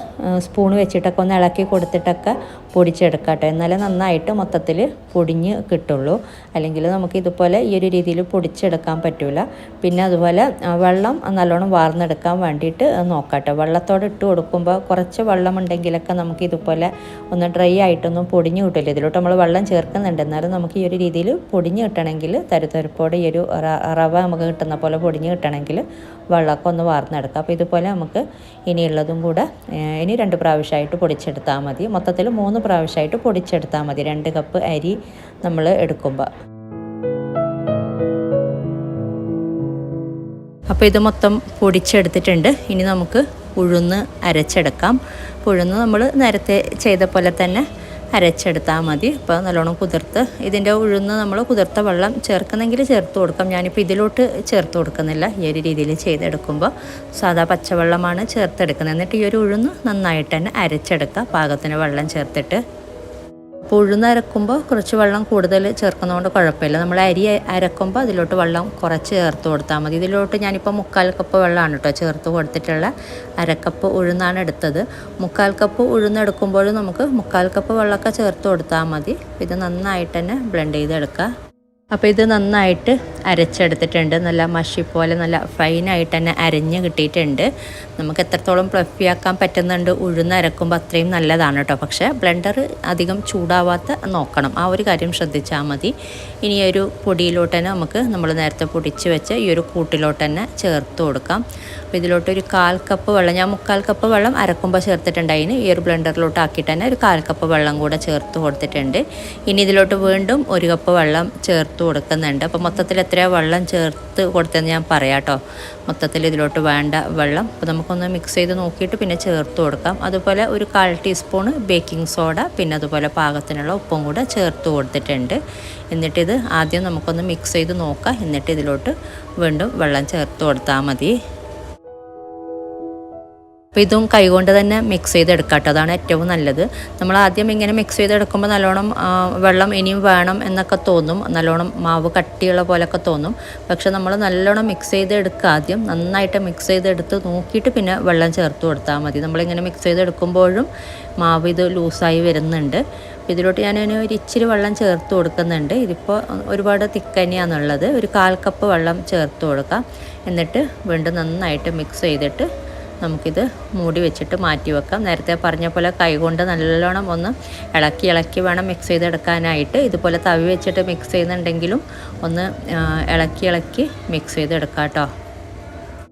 സ്പൂൺ വെച്ചിട്ടൊക്കെ ഒന്ന് ഇളക്കി കൊടുത്തിട്ടൊക്കെ പൊടിച്ചെടുക്കട്ടെ. എന്നാലേ നന്നായിട്ട് മൊത്തത്തിൽ പൊടിഞ്ഞ് കിട്ടുള്ളൂ. അല്ലെങ്കിൽ നമുക്ക് ഇതുപോലെ ഈ ഒരു രീതിയിൽ പൊടിച്ചെടുക്കാൻ പറ്റില്ല പിന്നെ അതുപോലെ വെള്ളം നല്ലോണം വാർന്നെടുക്കാൻ വേണ്ടിയിട്ട് നോക്കട്ടെ. വെള്ളത്തോടെ ഇട്ട് കൊടുക്കുമ്പോൾ കുറച്ച് വെള്ളം ഉണ്ടെങ്കിലൊക്കെ നമുക്ക് ഇതുപോലെ ഒന്ന് ഡ്രൈ ആയിട്ടൊന്നും പൊടിഞ്ഞ് കിട്ടില്ല ഇതിലോട്ട് നമ്മൾ വെള്ളം ചേർക്കുന്നുണ്ട്. എന്നാലും നമുക്ക് ഈ ഒരു രീതിയിൽ പൊടിഞ്ഞ് കിട്ടണമെങ്കിൽ തരുത്തരുപ്പോടെ ഈ ഒരു റവ നമുക്ക് കിട്ടുന്ന പോലെ പൊടിഞ്ഞ് കിട്ടണമെങ്കിൽ വെള്ളമൊക്കെ ഒന്ന് വാർന്നെടുക്കാം. അപ്പോൾ ഇതുപോലെ നമുക്ക് ഇനിയുള്ളതും കൂടെ ഇനി രണ്ട് പ്രാവശ്യമായിട്ട് പൊടിച്ചെടുത്താൽ മതി. മൊത്തത്തിൽ മൂന്ന് പ്രാവശ്യമായിട്ട് പൊടിച്ചെടുത്താൽ മതി. രണ്ട് കപ്പ് അരി നമ്മൾ എടുക്കുമ്പോൾ. അപ്പോൾ ഇത് മൊത്തം പൊടിച്ചെടുത്തിട്ടുണ്ട്. ഇനി നമുക്ക് ഉഴുന്ന് അരച്ചെടുക്കാം. ഉഴുന്ന് നമ്മൾ നേരത്തെ ചെയ്ത പോലെ തന്നെ അരച്ചെടുത്താൽ മതി. അപ്പോൾ നല്ലോണം കുതിർത്ത് ഇതിന്റെ ഉഴുന്ന് നമ്മൾ കുതിർത്ത വെള്ളം ചേർക്കുന്നെങ്കിൽ ചേർത്ത് കൊടുക്കാം. ഞാനിപ്പോൾ ഇതിലോട്ട് ചേർത്ത് കൊടുക്കുന്നില്ല. ഈ ഒരു രീതിയിൽ ചെയ്തെടുക്കുമ്പോൾ സാധാ പച്ചവെള്ളമാണ് ചേർത്തെടുക്കുന്നത് എന്നിട്ട് ഈ ഒരു ഉഴുന്ന് നന്നായിട്ട് തന്നെ അരച്ചെടുക്കുക പാകത്തിന് വെള്ളം ചേർത്തിട്ട് ഉഴുന്ന് അരക്കുമ്പോൾ കുറച്ച് വെള്ളം കൂടുതൽ ചേർക്കുന്നതുകൊണ്ട് കുഴപ്പമില്ല നമ്മൾ അരി അരക്കുമ്പോൾ അതിലോട്ട് വെള്ളം കുറച്ച് ചേർത്ത് കൊടുത്താൽ മതി. ഇതിലോട്ട് ഞാനിപ്പോൾ മുക്കാൽ കപ്പ് വെള്ളമാണ് കേട്ടോ ചേർത്ത് കൊടുത്തിട്ടുള്ള. അരക്കപ്പ് ഉഴുന്നാണ് എടുത്തത്. മുക്കാൽ കപ്പ് ഉഴുന്നെടുക്കുമ്പോഴും നമുക്ക് മുക്കാൽ കപ്പ് വെള്ളമൊക്കെ ചേർത്ത് കൊടുത്താൽ മതി. ഇത് നന്നായിട്ട് തന്നെ ബ്ലെൻഡ് ചെയ്തെടുക്കുക അപ്പോൾ ഇത് നന്നായിട്ട് അരച്ചെടുത്തിട്ടുണ്ട്. നല്ല മഷി പോലെ നല്ല ഫൈനായിട്ട് തന്നെ അരഞ്ഞ് കിട്ടിയിട്ടുണ്ട്. നമുക്ക് എത്രത്തോളം പ്ലഫി ആക്കാൻ പറ്റുന്നുണ്ട് ഉഴുന്ന് അരക്കുമ്പോൾ അത്രയും നല്ലതാണ് കേട്ടോ പക്ഷേ ബ്ലെൻഡർ അധികം ചൂടാവാത്ത നോക്കണം. ആ ഒരു കാര്യം ശ്രദ്ധിച്ചാൽ മതി. ഇനി ഒരു പൊടിയിലോട്ട് തന്നെ നമുക്ക് നമ്മൾ നേരത്തെ പൊടിച്ച് വെച്ച ഈ ഒരു കൂട്ടിലോട്ട് തന്നെ ചേർത്ത് കൊടുക്കാം. അപ്പോൾ ഇതിലോട്ട് ഒരു കാൽ കപ്പ് വെള്ളം ഞാൻ മുക്കാൽ കപ്പ് വെള്ളം അരക്കുമ്പോൾ ചേർത്തിട്ടുണ്ടായിന്. ഈ ഒരു ബ്ലെൻഡറിലോട്ട് ആക്കിയിട്ട് തന്നെ ഒരു കാൽ കപ്പ് വെള്ളം കൂടെ ചേർത്ത് കൊടുത്തിട്ടുണ്ട്. ഇനി ഇതിലോട്ട് വീണ്ടും ഒരു കപ്പ് വെള്ളം ചേർത്ത് കൊടുക്കുന്നുണ്ട്. അപ്പോൾ മൊത്തത്തിൽ എത്രയാണ് വെള്ളം ചേർത്ത് കൊടുത്തതെന്ന് ഞാൻ പറയാം കേട്ടോ മൊത്തത്തിൽ ഇതിലോട്ട് വേണ്ട വെള്ളം. അപ്പോൾ നമുക്കൊന്ന് മിക്സ് ചെയ്ത് നോക്കിയിട്ട് പിന്നെ ചേർത്ത് കൊടുക്കാം. അതുപോലെ ഒരു കാൽ ടീസ്പൂണ് ബേക്കിംഗ് സോഡ പിന്നെ അതുപോലെ പാകത്തിനുള്ള ഉപ്പും കൂടെ ചേർത്ത് കൊടുത്തിട്ടുണ്ട്. എന്നിട്ടിത് ആദ്യം നമുക്കൊന്ന് മിക്സ് ചെയ്ത് നോക്കാം. എന്നിട്ട് ഇതിലോട്ട് വീണ്ടും വെള്ളം ചേർത്ത് കൊടുത്താൽ മതി. അപ്പോൾ ഇതും കൈകൊണ്ട് തന്നെ മിക്സ് ചെയ്തെടുക്കാം കേട്ടോ. അതാണ് ഏറ്റവും നല്ലത്. നമ്മൾ ആദ്യം ഇങ്ങനെ മിക്സ് ചെയ്തെടുക്കുമ്പോൾ നല്ലോണം വെള്ളം ഇനിയും വേണം എന്നൊക്കെ തോന്നും. നല്ലോണം മാവ് കട്ടിയുള്ള പോലൊക്കെ തോന്നും. പക്ഷെ നമ്മൾ നല്ലോണം മിക്സ് ചെയ്തെടുക്കുക ആദ്യം. നന്നായിട്ട് മിക്സ് ചെയ്തെടുത്ത് നോക്കിയിട്ട് പിന്നെ വെള്ളം ചേർത്ത് കൊടുത്താൽ മതി. നമ്മളിങ്ങനെ മിക്സ് ചെയ്തെടുക്കുമ്പോഴും മാവ് ഇത് ലൂസായി വരുന്നുണ്ട്. അപ്പോൾ ഇതിലോട്ട് ഞാൻ ഒരു ഇച്ചിരി വെള്ളം ചേർത്ത് കൊടുക്കുന്നുണ്ട്. ഇതിപ്പോൾ ഒരുപാട് തിക്കന്നെയാണുള്ളത് ഒരു കാൽ കപ്പ് വെള്ളം ചേർത്ത് കൊടുക്കാം. എന്നിട്ട് വീണ്ടും നന്നായിട്ട് മിക്സ് ചെയ്തിട്ട് നമുക്കിത് മൂടി വെച്ചിട്ട് മാറ്റി വെക്കാം. നേരത്തെ പറഞ്ഞ പോലെ കൈകൊണ്ട് നല്ലോണം ഒന്ന് ഇളക്കി ഇളക്കി വേണം മിക്സ് ചെയ്തെടുക്കാനായിട്ട്. ഇതുപോലെ തവി വെച്ചിട്ട് മിക്സ് ചെയ്യുന്നുണ്ടെങ്കിലും ഒന്ന് ഇളക്കി ഇളക്കി മിക്സ് ചെയ്തെടുക്കാം കേട്ടോ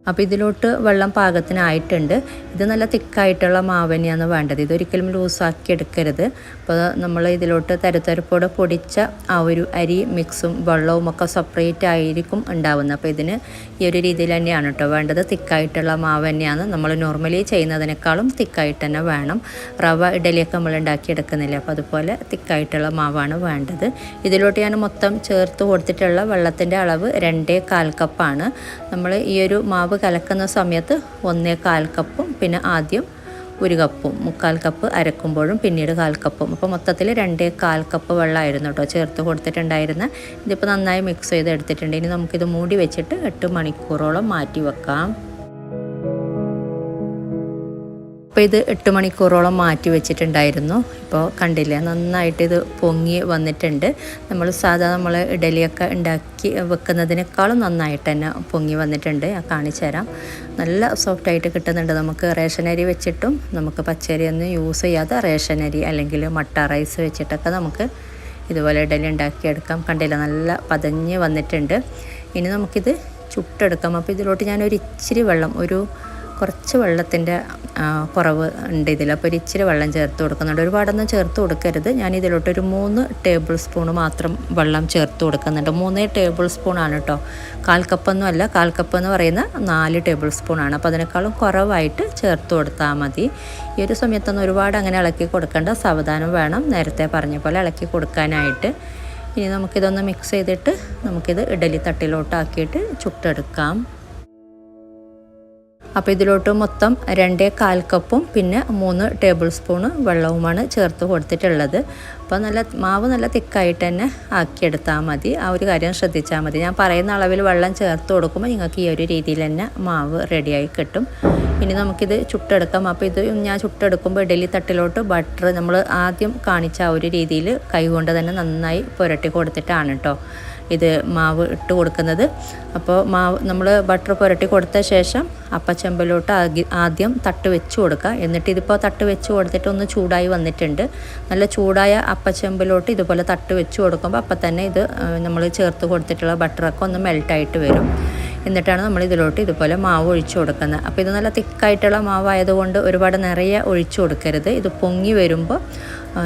അപ്പോൾ ഇതിലോട്ട് വെള്ളം പാകത്തിനായിട്ടുണ്ട്. ഇത് നല്ല തിക്കായിട്ടുള്ള മാവ് തന്നെയാണ് വേണ്ടത്. ഇതൊരിക്കലും ലൂസാക്കി എടുക്കരുത്. അപ്പോൾ നമ്മൾ ഇതിലോട്ട് തരുത്തരപ്പോടെ പൊടിച്ച ആ ഒരു അരി മിക്സും വെള്ളവും ഒക്കെ സെപ്പറേറ്റ് ആയിരിക്കും ഉണ്ടാവുന്നത്. അപ്പോൾ ഇതിന് ഈ ഒരു രീതിയിൽ തന്നെയാണ് കേട്ടോ വേണ്ടത്. തിക്കായിട്ടുള്ള മാവ് തന്നെയാണ്. നമ്മൾ നോർമലി ചെയ്യുന്നതിനേക്കാളും തിക്കായിട്ട് തന്നെ വേണം. റവ ഇഡലിയൊക്കെ നമ്മൾ ഉണ്ടാക്കിയെടുക്കുന്നില്ല അപ്പോൾ അതുപോലെ തിക്കായിട്ടുള്ള മാവാണ് വേണ്ടത്. ഇതിലോട്ട് ഞാൻ മൊത്തം ചേർത്ത് കൊടുത്തിട്ടുള്ള വെള്ളത്തിന്റെ അളവ് രണ്ടേ കാൽ കപ്പാണ് നമ്മൾ ഈ ഒരു മാവ് കലക്കുന്ന സമയത്ത് ഒന്നേ കാൽ കപ്പും പിന്നെ ആദ്യം ഒരു കപ്പും മുക്കാൽ കപ്പ് അരക്കുമ്പോഴും പിന്നീട് കാൽ കപ്പും. അപ്പോൾ മൊത്തത്തിൽ രണ്ടേ കാൽ കപ്പ് വെള്ളമായിരുന്നു കേട്ടോ ചേർത്ത് കൊടുത്തിട്ടുണ്ടായിരുന്ന. ഇതിപ്പോൾ നന്നായി മിക്സ് ചെയ്ത് എടുത്തിട്ടുണ്ട് ഇനി നമുക്കിത് മൂടി വെച്ചിട്ട് എട്ട് മണിക്കൂറോളം മാറ്റി വെക്കാം. അപ്പോൾ ഇത് എട്ട് മണിക്കൂറോളം മാറ്റി വെച്ചിട്ടുണ്ടായിരുന്നു. ഇപ്പോൾ കണ്ടില്ലേ നന്നായിട്ട് ഇത് പൊങ്ങി വന്നിട്ടുണ്ട്. നമ്മൾ സാധാ നമ്മൾ ഇഡലിയൊക്കെ ഉണ്ടാക്കി വെക്കുന്നതിനേക്കാളും നന്നായിട്ട് തന്നെ പൊങ്ങി വന്നിട്ടുണ്ട്. ഞാൻ കാണിച്ചു തരാം. നല്ല സോഫ്റ്റായിട്ട് കിട്ടുന്നുണ്ട്. നമുക്ക് റേഷൻ അരി വെച്ചിട്ടും നമുക്ക് പച്ചരി ഒന്നും യൂസ് ചെയ്യാതെ റേഷൻ അരി അല്ലെങ്കിൽ മട്ട റൈസ് വെച്ചിട്ടൊക്കെ നമുക്ക് ഇതുപോലെ ഇഡലി ഉണ്ടാക്കിയെടുക്കാം. കണ്ടില്ല നല്ല പതഞ്ഞ് വന്നിട്ടുണ്ട്. ഇനി നമുക്കിത് ചുട്ടെടുക്കാം. അപ്പോൾ ഇതിലോട്ട് ഞാനൊരു ഇച്ചിരി വെള്ളം ഒരു കുറച്ച് വെള്ളത്തിന്റെ കുറവ് ഉണ്ട് ഇതിൽ. അപ്പോൾ ഒരു ഇച്ചിരി വെള്ളം ചേർത്ത് കൊടുക്കുന്നുണ്ട്. ഒരുപാടൊന്നും ചേർത്ത് കൊടുക്കരുത്. ഞാൻ ഇതിലോട്ട് ഒരു മൂന്ന് ടേബിൾ സ്പൂൺ മാത്രം വെള്ളം ചേർത്ത് കൊടുക്കുന്നുണ്ട്. മൂന്നേ ടേബിൾ ആണ് കേട്ടോ കാൽ കപ്പൊന്നും അല്ല. കാൽ കപ്പ് എന്ന് പറയുന്ന നാല് ടേബിൾ ആണ്. അപ്പോൾ അതിനേക്കാളും കുറവായിട്ട് ചേർത്ത് കൊടുത്താൽ മതി. ഈ ഒരു സമയത്തൊന്നും ഒരുപാട് അങ്ങനെ ഇളക്കി കൊടുക്കേണ്ട. സാവധാനം വേണം. നേരത്തെ പറഞ്ഞ പോലെ ഇളക്കി കൊടുക്കാനായിട്ട്. ഇനി നമുക്കിതൊന്ന് മിക്സ് ചെയ്തിട്ട് നമുക്കിത് ഇഡലി തട്ടിലോട്ടാക്കിയിട്ട് ചുട്ടെടുക്കാം. അപ്പോൾ ഇതിലോട്ട് മൊത്തം രണ്ടേ കാൽ കപ്പും പിന്നെ മൂന്ന് ടേബിൾ സ്പൂണ് വെള്ളവുമാണ് ചേർത്ത് കൊടുത്തിട്ടുള്ളത്. അപ്പോൾ നല്ല മാവ് നല്ല തിക്കായിട്ട് തന്നെ ആക്കിയെടുത്താൽ മതി. ആ ഒരു കാര്യം ശ്രദ്ധിച്ചാൽ മതി. ഞാൻ പറയുന്ന അളവിൽ വെള്ളം ചേർത്ത് കൊടുക്കുമ്പോൾ നിങ്ങൾക്ക് ഈ ഒരു രീതിയിൽ തന്നെ മാവ് റെഡിയായി കിട്ടും. ഇനി നമുക്കിത് ചുട്ടെടുക്കാം. അപ്പോൾ ഇത് ഞാൻ ചുട്ടെടുക്കുമ്പോൾ ഇഡലി തട്ടിലോട്ട് ബട്ടർ നമ്മൾ ആദ്യം കാണിച്ച ആ ഒരു രീതിയിൽ കൈകൊണ്ട് തന്നെ നന്നായി പുരട്ടി കൊടുത്തിട്ടാണ് കേട്ടോ ഇത് മാവ് ഇട്ട് കൊടുക്കുന്നത്. അപ്പോൾ മാവ് നമ്മൾ ബട്ടർ പുരട്ടി കൊടുത്ത ശേഷം അപ്പച്ചെമ്പലോട്ട് ആദ്യം തട്ട് വെച്ച് കൊടുക്കുക. എന്നിട്ട് ഇതിപ്പോൾ തട്ട് വെച്ച് കൊടുത്തിട്ട് ഒന്ന് ചൂടായി വന്നിട്ടുണ്ട്. നല്ല ചൂടായ അപ്പച്ചെമ്പലോട്ട് ഇതുപോലെ തട്ട് വെച്ച് കൊടുക്കുമ്പോൾ അപ്പം തന്നെ ഇത് നമ്മൾ ചേർത്ത് കൊടുത്തിട്ടുള്ള ബട്ടറൊക്കെ ഒന്ന് മെൽട്ടായിട്ട് വരും. എന്നിട്ടാണ് നമ്മൾ ഇതിലോട്ട് ഇതുപോലെ മാവ് ഒഴിച്ചു കൊടുക്കുന്നത്. അപ്പോൾ ഇത് നല്ല തിക്കായിട്ടുള്ള മാവായതുകൊണ്ട് ഒരുപാട് നിറയെ ഒഴിച്ചു കൊടുക്കരുത്. ഇത് പൊങ്ങി വരുമ്പോൾ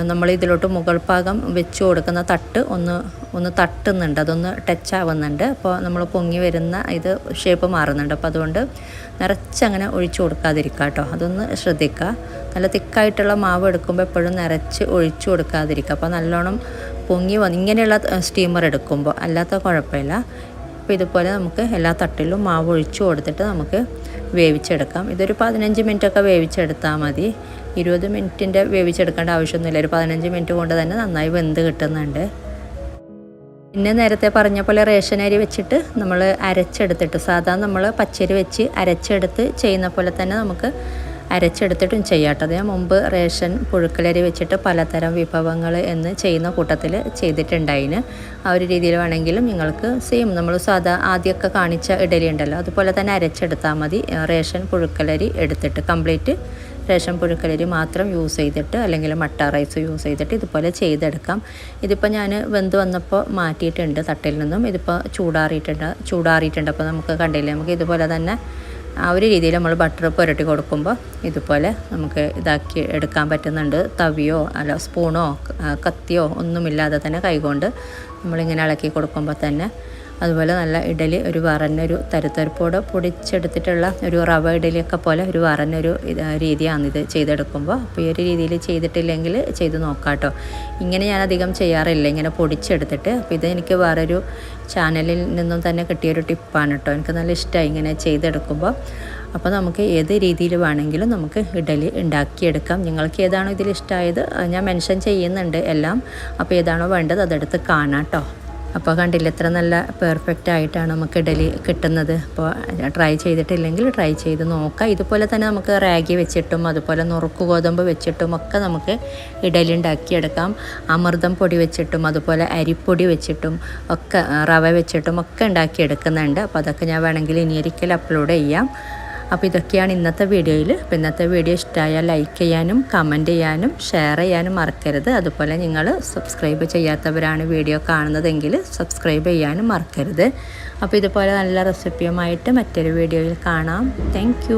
നമ്മൾ ഇതിലോട്ട് മുകൾ ഭാഗം വെച്ച് കൊടുക്കുന്ന തട്ട് ഒന്ന് ഒന്ന് തട്ടുന്നുണ്ട്. അതൊന്ന് ടച്ച് ആവുന്നുണ്ട്. അപ്പോൾ നമ്മൾ പൊങ്ങി വരുന്ന ഇത് ഷേപ്പ് മാറുന്നുണ്ട്. അപ്പോൾ അതുകൊണ്ട് നിറച്ചങ്ങനെ ഒഴിച്ചു കൊടുക്കാതിരിക്കുക കേട്ടോ. അതൊന്ന് ശ്രദ്ധിക്കുക. നല്ല തിക്കായിട്ടുള്ള മാവ് എടുക്കുമ്പോൾ എപ്പോഴും നിറച്ച് ഒഴിച്ചു കൊടുക്കാതിരിക്കുക. അപ്പോൾ നല്ലോണം പൊങ്ങി വന്ന് ഇങ്ങനെയുള്ള സ്റ്റീമർ എടുക്കുമ്പോൾ അല്ലാത്ത കുഴപ്പമില്ല. അപ്പോൾ ഇതുപോലെ നമുക്ക് എല്ലാ തട്ടിലും മാവ് ഒഴിച്ചു കൊടുത്തിട്ട് നമുക്ക് വേവിച്ചെടുക്കാം. ഇതൊരു പതിനഞ്ച് മിനിറ്റൊക്കെ വേവിച്ചെടുത്താൽ മതി. ഇരുപത് മിനിറ്റിന്റെ വേവിച്ചെടുക്കേണ്ട ആവശ്യമൊന്നുമില്ല. ഒരു പതിനഞ്ച് മിനിറ്റ് കൊണ്ട് തന്നെ നന്നായി വെന്ത് കിട്ടുന്നുണ്ട്. പിന്നെ നേരത്തെ പറഞ്ഞ പോലെ റേഷൻ അരി വെച്ചിട്ട് നമ്മൾ അരച്ചെടുത്തിട്ട് സാധാരണ നമ്മൾ പച്ചരി വെച്ച് അരച്ചെടുത്ത് ചെയ്യുന്ന പോലെ തന്നെ നമുക്ക് അരച്ചെടുത്തിട്ടും ചെയ്യാട്ടോ. കേട്ടോ ഞാൻ മുമ്പ് റേഷൻ പുഴുക്കലരി വെച്ചിട്ട് പലതരം വിഭവങ്ങൾ എന്ന് ചെയ്യുന്ന കൂട്ടത്തിൽ ചെയ്തിട്ടുണ്ടായിന്. ആ ഒരു രീതിയിൽ വേണമെങ്കിലും നിങ്ങൾക്ക് സെയിം നമ്മൾ സാധാ ആദ്യമൊക്കെ കാണിച്ച ഇഡലി ഉണ്ടല്ലോ അതുപോലെ തന്നെ അരച്ചെടുത്താൽ മതി. റേഷൻ പുഴുക്കലരി എടുത്തിട്ട് കംപ്ലീറ്റ് റേഷൻ പുഴുക്കലരി മാത്രം യൂസ് ചെയ്തിട്ട് അല്ലെങ്കിൽ മട്ട റൈസ് യൂസ് ചെയ്തിട്ട് ഇതുപോലെ ചെയ്തെടുക്കാം. ഇതിപ്പോൾ ഞാൻ വെന്ത് വന്നപ്പോൾ മാറ്റിയിട്ടുണ്ട് തട്ടിൽ നിന്നും. ഇതിപ്പോൾ ചൂടാറിയിട്ടുണ്ട് ചൂടാറിയിട്ടുണ്ട്. അപ്പോൾ നമുക്ക് കണ്ടില്ലേ നമുക്ക് ഇതുപോലെ തന്നെ ആ ഒരു രീതിയിൽ നമ്മൾ ബട്ടർ പുരട്ടി കൊടുക്കുമ്പോൾ ഇതുപോലെ നമുക്ക് ഇതാക്കി എടുക്കാൻ പറ്റുന്നുണ്ട്. തവിയോ അല്ല സ്പൂണോ കത്തിയോ ഒന്നുമില്ലാതെ തന്നെ കൈകൊണ്ട് നമ്മളിങ്ങനെ ഇളക്കി കൊടുക്കുമ്പോൾ തന്നെ അതുപോലെ നല്ല ഇഡലി ഒരു വറന്നൊരു തരുത്തരിപ്പോട് പൊടിച്ചെടുത്തിട്ടുള്ള ഒരു റവ ഇഡലിയൊക്കെ പോലെ ഒരു വറന്നൊരു രീതിയാണ് ഇത് ചെയ്തെടുക്കുമ്പോൾ. അപ്പോൾ ഈ ഒരു രീതിയിൽ ചെയ്തിട്ടില്ലെങ്കിൽ ചെയ്ത് നോക്കാം ഇങ്ങനെ ഞാൻ അധികം ചെയ്യാറില്ല. ഇങ്ങനെ പൊടിച്ചെടുത്തിട്ട്. അപ്പോൾ ഇത് എനിക്ക് വേറൊരു ചാനലിൽ നിന്നും തന്നെ കിട്ടിയൊരു ടിപ്പാണ് കേട്ടോ. എനിക്ക് നല്ല ഇഷ്ടമായി ഇങ്ങനെ ചെയ്തെടുക്കുമ്പോൾ. അപ്പോൾ നമുക്ക് ഏത് രീതിയിൽ വേണമെങ്കിലും നമുക്ക് ഇഡലി ഉണ്ടാക്കിയെടുക്കാം. നിങ്ങൾക്ക് ഏതാണോ ഇതിൽ ഇഷ്ടമായത് ഞാൻ മെൻഷൻ ചെയ്യുന്നുണ്ട് എല്ലാം. അപ്പോൾ ഏതാണോ വേണ്ടത് അതെടുത്ത് കാണാം കേട്ടോ. അപ്പോൾ കണ്ടില്ല എത്ര നല്ല പെർഫെക്റ്റ് ആയിട്ടാണ് നമുക്ക് ഇഡലി കിട്ടുന്നത്. അപ്പോൾ ട്രൈ ചെയ്തിട്ടില്ലെങ്കിൽ ട്രൈ ചെയ്ത് നോക്കാം. ഇതുപോലെ തന്നെ നമുക്ക് റാഗി വെച്ചിട്ടും അതുപോലെ നുറുക്ക് ഗോതമ്പ് വെച്ചിട്ടും ഒക്കെ നമുക്ക് ഇഡലി ഉണ്ടാക്കിയെടുക്കാം. അമൃതം പൊടി വെച്ചിട്ടും അതുപോലെ അരിപ്പൊടി വെച്ചിട്ടും ഒക്കെ റവ വെച്ചിട്ടും ഒക്കെ ഉണ്ടാക്കിയെടുക്കുന്നുണ്ട്. അപ്പോൾ അതൊക്കെ ഞാൻ വേണമെങ്കിൽ ഇനി ഒരിക്കൽ അപ്ലോഡ് ചെയ്യാം. അപ്പോൾ ഇതൊക്കെയാണ് ഇന്നത്തെ വീഡിയോയിൽ. അപ്പോൾ ഇന്നത്തെ വീഡിയോ ഇഷ്ടമായാൽ ലൈക്ക് ചെയ്യാനും കമന്റ് ചെയ്യാനും ഷെയർ ചെയ്യാനും മറക്കരുത്. അതുപോലെ നിങ്ങൾ സബ്സ്ക്രൈബ് ചെയ്യാത്തവരാണ് വീഡിയോ കാണുന്നതെങ്കിൽ സബ്സ്ക്രൈബ് ചെയ്യാനും മറക്കരുത്. അപ്പോൾ ഇതുപോലെ നല്ല റെസിപ്പിയുമായിട്ട് മറ്റൊരു വീഡിയോയിൽ കാണാം. താങ്ക്